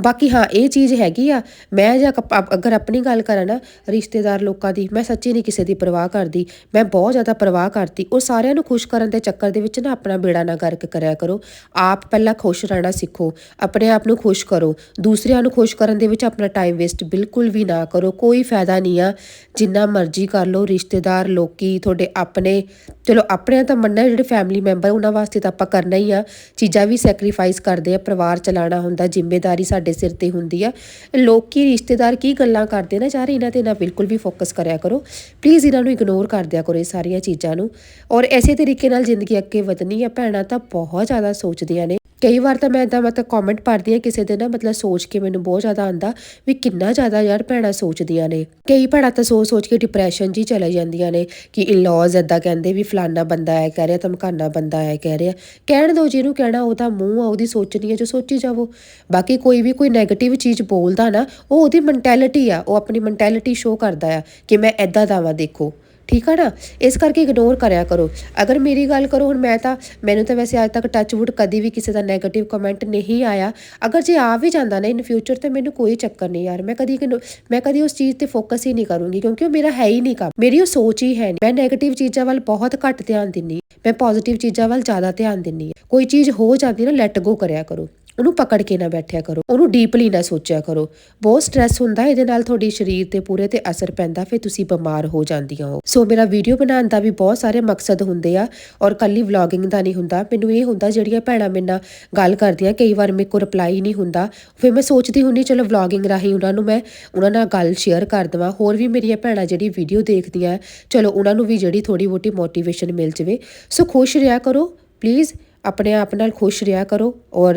ਬਾਕੀ ਹਾਂ, ਇਹ ਚੀਜ਼ ਹੈਗੀ ਆ, ਮੈਂ ਜਾਂ ਅਗਰ ਆਪਣੀ ਗੱਲ ਕਰਾਂ ਨਾ, ਰਿਸ਼ਤੇਦਾਰ ਲੋਕਾਂ ਦੀ, ਮੈਂ ਸੱਚੀ ਨਹੀਂ ਕਿਸੇ ਦੀ ਪਰਵਾਹ ਕਰਦੀ, ਮੈਂ ਬਹੁਤ ਜ਼ਿਆਦਾ ਪਰਵਾਹ ਕਰਦੀ ਉਹ ਸਾਰਿਆਂ ਨੂੰ ਖੁਸ਼ ਕਰਨ ਦੇ ਚੱਕਰ ਦੇ ਵਿੱਚ ਨਾ ਆਪਣਾ ਬੇੜਾ ਨਾ ਗਰਕ ਕਰਿਆ ਕਰੋ, ਆਪ ਪਹਿਲਾਂ ਖੁਸ਼ ਰਹਿਣਾ ਸਿੱਖੋ, ਆਪਣੇ ਆਪ ਨੂੰ ਖੁਸ਼ ਕਰੋ, ਦੂਸਰਿਆਂ ਨੂੰ ਖੁਸ਼ ਕਰਨ ਦੇ ਵਿੱਚ ਆਪਣਾ ਟਾਈਮ ਵੇਸਟ ਬਿਲਕੁਲ ਵੀ ਨਾ ਕਰੋ, ਕੋਈ ਫਾਇਦਾ ਨਹੀਂ ਆ, ਜਿੰਨਾ ਮਰਜ਼ੀ ਕਰ ਲਓ, ਰਿਸ਼ਤੇਦਾਰ, ਲੋਕੀ, ਤੁਹਾਡੇ ਆਪਣੇ, ਚਲੋ, ਆਪਣੇ ਤਾਂ ਮੰਨਣਾ, ਜਿਹੜੇ ਫੈਮਿਲੀ ਮੈਂਬਰ ਉਹਨਾਂ ਵਾਸਤੇ ਤਾਂ ਆਪਾਂ ਕਰਨਾ ਹੀ ਆ, ਚੀਜ਼ਾਂ ਵੀ ਸੈਕਰੀਫਾਈਸ ਕਰਦੇ ਆ, ਪਰਿਵਾਰ ਚਲਾਉਣਾ ਹੁੰਦਾ ਜ਼ਿੰਮੇਵਾਰੀ ਸਾਡੇ ਸਿਰ ਤੇ ਹੁੰਦੀ ਆ। ਲੋਕੀ, ਰਿਸ਼ਤੇਦਾਰ ਕੀ ਗੱਲਾਂ ਕਰਦੇ ਨੇ? ਯਾਰ ਇਹਨਾਂ ਤੇ ਨਾ ਬਿਲਕੁਲ ਵੀ ਫੋਕਸ ਕਰਿਆ ਕਰੋ। ਪਲੀਜ਼ ਇਹਨਾਂ ਨੂੰ ਇਗਨੋਰ ਕਰ ਦਿਆ ਕਰੋ ਇਹ ਸਾਰੀਆਂ ਚੀਜ਼ਾਂ ਨੂੰ। ਔਰ ਐਸੇ ਤਰੀਕੇ ਨਾਲ ਜ਼ਿੰਦਗੀ ਅੱਗੇ ਵਧਣੀ ਆ। ਭੈਣਾਂ ਤਾਂ ਬਹੁਤ ਜ਼ਿਆਦਾ ਸੋਚਦੀਆਂ ਨੇ। ਕਈ ਵਾਰ ਤਾਂ ਮੈਂ ਇਦਾਂ ਮਤਲਬ ਕਮੈਂਟ ਪੜ੍ਹਦੀ ਆ ਕਿਸੇ ਦੇ ਨਾ ਮਤਲਬ ਸੋਚ ਕੇ ਮੈਨੂੰ ਬਹੁਤ ਜ਼ਿਆਦਾ ਆਂਦਾ ਵੀ ਕਿੰਨਾ ਜ਼ਿਆਦਾ ਯਾਰ ਭੈਣਾਂ ਸੋਚਦੀਆਂ ਨੇ। ਕਈ ਭੈਣਾਂ ਤਾਂ ਸੋਚ ਸੋਚ ਕੇ ਡਿਪਰੈਸ਼ਨ 'ਚ ਹੀ ਚਲੇ ਜਾਂਦੀਆਂ ਨੇ ਕਿ ਇਨ-ਲॉज ਇਦਾਂ ਕਹਿੰਦੇ ਵੀ ਫਲਾਨਾ ਬੰਦਾ ਹੈ ਕਹਿ ਰਿਹਾ, ਧਮਕਾਨਾ ਬੰਦਾ ਹੈ ਕਹਿ ਰਿਹਾ। ਕਹਿਣ ਦੋ ਜਿਹਨੂੰ ਕਹਿਣਾ, ਉਹਦਾ ਮੂੰਹ ਆ, ਉਹਦੀ ਸੋਚਣੀ ਹੈ ਜੋ ਸੋਚੀ ਜਾਵੋ। ਬਾਕੀ ਕੋਈ ਵੀ ਕੋਈ 네ਗੇਟਿਵ ਚੀਜ਼ ਬੋਲਦਾ ਨਾ, ਉਹ ਉਹਦੀ ਮੈਂਟੈਲਿਟੀ ਆ, ਉਹ ਆਪਣੀ ਮੈਂਟੈਲਿਟੀ ਸ਼ੋ ਕਰਦਾ ਆ ਕਿ ਮੈਂ ਐਦਾਂ ਦਾ ਵਾਂ ਦੇਖੋ। ਠੀਕ ਆ ਨਾ? ਇਸ ਕਰਕੇ ਇਗਨੋਰ ਕਰਿਆ ਕਰੋ। ਅਗਰ ਮੇਰੀ ਗੱਲ ਕਰੋ, ਹੁਣ ਮੈਂ ਤਾਂ ਮੈਨੂੰ ਤਾਂ ਵੈਸੇ ਅੱਜ ਤੱਕ ਟੱਚ ਵੁੱਡ ਕਦੀ ਵੀ ਕਿਸੇ ਦਾ 네ਗੇਟਿਵ ਕਮੈਂਟ ਨਹੀਂ ਆਇਆ। ਅਗਰ ਜੇ ਆ ਵੀ ਜਾਂਦਾ ਨਾ ਇਨ ਫਿਊਚਰ ਤੇ ਮੈਨੂੰ ਕੋਈ ਚੱਕਰ ਨਹੀਂ ਯਾਰ। ਮੈਂ ਕਦੀ ਇਗਨੋ- ਮੈਂ ਕਦੀ ਉਸ ਚੀਜ਼ ਤੇ ਫੋਕਸ ਹੀ ਨਹੀਂ ਕਰੂੰਗੀ ਕਿਉਂਕਿ ਉਹ ਮੇਰਾ ਹੈ ਹੀ ਨਹੀਂ ਕੰਮ। ਮੇਰੀ ਉਹ ਸੋਚ ਹੀ ਹੈ ਨਹੀਂ। ਮੈਂ 네ਗੇਟਿਵ ਚੀਜ਼ਾਂ ਵੱਲ ਬਹੁਤ ਘੱਟ ਧਿਆਨ ਦਿੰਨੀ ਮੈਂ ਪੋਜ਼ਿਟਿਵ ਚੀਜ਼ਾਂ ਵੱਲ ਜ਼ਿਆਦਾ ਧਿਆਨ ਦਿੰਨੀ ਕੋਈ ਚੀਜ਼ ਹੋ ਜਾਂਦੀ ਨਾ ਲੈਟ ਗੋ ਕਰਿਆ ਕਰੋ। ਉਹਨੂੰ ਪਕੜ ਕੇ ਨਾ ਬੈਠਿਆ ਕਰੋ, ਉਹਨੂੰ ਡੀਪਲੀ ਨਾ ਸੋਚਿਆ ਕਰੋ। ਬਹੁਤ ਸਟ੍ਰੈਸ ਹੁੰਦਾ, ਇਹਦੇ ਨਾਲ ਤੁਹਾਡੀ ਸਰੀਰ ਤੇ ਪੂਰੇ ਤੇ ਅਸਰ ਪੈਂਦਾ, ਫਿਰ ਤੁਸੀਂ ਬਿਮਾਰ ਹੋ ਜਾਂਦੀਆਂ ਹੋ। ਸੋ ਮੇਰਾ ਵੀਡੀਓ ਬਣਾਉਣ ਦਾ ਵੀ ਬਹੁਤ ਸਾਰੇ ਮਕਸਦ ਹੁੰਦੇ ਆ, ਔਰ ਕੱਲੀ ਵਲੌਗਿੰਗ ਦਾ ਨਹੀਂ ਹੁੰਦਾ। ਮੈਨੂੰ ਇਹ ਹੁੰਦਾ, ਜਿਹੜੀਆਂ ਭੈਣਾਂ ਮੇਰੇ ਨਾਲ ਗੱਲ ਕਰਦੀਆਂ, ਕਈ ਵਾਰ ਮੇਰੇ ਕੋਲ ਰਿਪਲਾਈ ਨਹੀਂ ਹੁੰਦਾ। ਫਿਰ ਮੈਂ ਸੋਚਦੀ ਹੁੰਨੀ ਚਲੋ ਵਲੌਗਿੰਗ ਰਾਹੀਂ ਉਹਨਾਂ ਨੂੰ ਮੈਂ ਉਹਨਾਂ ਨਾਲ ਗੱਲ ਸ਼ੇਅਰ ਕਰ ਦਵਾਂ। ਹੋਰ ਵੀ ਮੇਰੀਆਂ ਭੈਣਾਂ ਜਿਹੜੀ ਵੀਡੀਓ ਦੇਖਦੀਆਂ, ਚਲੋ ਉਹਨਾਂ ਨੂੰ ਵੀ ਜਿਹੜੀ ਥੋੜੀ ਬਹੁਤੀ ਮੋਟੀਵੇਸ਼ਨ ਮਿਲ ਜਵੇ। ਸੋ ਖੁਸ਼ ਰਿਹਾ ਕਰੋ ਪਲੀਜ਼ ਆਪਣੇ ਆਪ ਨਾਲ ਖੁਸ਼ ਰਿਹਾ ਕਰੋ ਔਰ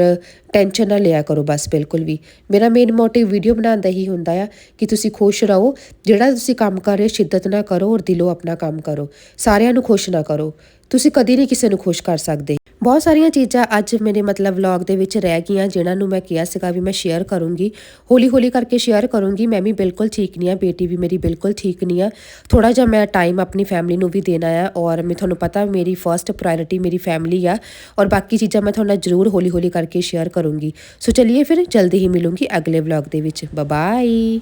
ਟੈਨਸ਼ਨ ਨਾ ਲਿਆ ਕਰੋ, ਬਸ ਬਿਲਕੁਲ ਵੀ। ਮੇਰਾ ਮੇਨ ਮੋਟਿਵ ਵੀਡੀਓ ਬਣਾਉਣ ਦਾ ਹੀ ਹੁੰਦਾ ਆ ਕਿ ਤੁਸੀਂ ਖੁਸ਼ ਰਹੋ, ਜਿਹੜਾ ਤੁਸੀਂ ਕੰਮ ਕਰ ਰਹੇ ਹੋ, ਸ਼ਿੱਦਤ ਨਾ ਕਰੋ ਔਰ ਦਿਲੋਂ ਆਪਣਾ ਕੰਮ ਕਰੋ। ਸਾਰਿਆਂ ਨੂੰ ਖੁਸ਼ ਨਾ ਕਰੋ। ਤੁਸੀਂ ਕਦੀ ਨਹੀਂ ਕਿਸੇ ਨੂੰ ਖੁਸ਼ ਕਰ ਸਕਦੇ। ਬਹੁਤ ਸਾਰੀਆਂ ਚੀਜ਼ਾਂ ਅੱਜ ਮੇਰੇ ਮਤਲਬ ਵਲੌਗ ਦੇ ਵਿੱਚ ਰਹਿ ਗਈਆਂ, ਜਿਨ੍ਹਾਂ ਨੂੰ ਮੈਂ ਕਿਹਾ ਸੀਗਾ ਵੀ ਮੈਂ ਸ਼ੇਅਰ ਕਰੂੰਗੀ। ਹੌਲੀ ਹੌਲੀ ਕਰਕੇ ਸ਼ੇਅਰ ਕਰੂੰਗੀ। ਮੈਂ ਵੀ ਬਿਲਕੁਲ ਠੀਕ ਨਹੀਂ ਆ ਬੇਟੀ ਵੀ ਮੇਰੀ ਬਿਲਕੁਲ ਠੀਕ ਨਹੀਂ ਆ। ਥੋੜਾ ਜਿਹਾ ਮੈਂ ਟਾਈਮ ਆਪਣੀ ਫੈਮਿਲੀ ਨੂੰ ਵੀ ਦੇਣਾ ਆ ਔਰ ਮੈਂ ਤੁਹਾਨੂੰ ਪਤਾ ਮੇਰੀ ਫਰਸਟ ਪ੍ਰਾਇੋਰਟੀ ਮੇਰੀ ਫੈਮਿਲੀ ਆ ਔਰ ਬਾਕੀ ਚੀਜ਼ਾਂ ਮੈਂ ਤੁਹਾਨੂੰ ਜ਼ਰੂਰ ਹੌਲੀ ਹੌਲੀ ਕਰਕੇ ਸ਼ੇਅਰ ਕਰੂੰਗੀ। ਸੋ ਚਲਿਏ ਫਿਰ, ਜਲਦੀ ਹੀ ਮਿਲੂੰਗੀ ਅਗਲੇ ਵਲੌਗ ਦੇ ਵਿੱਚ। ਬਾਏ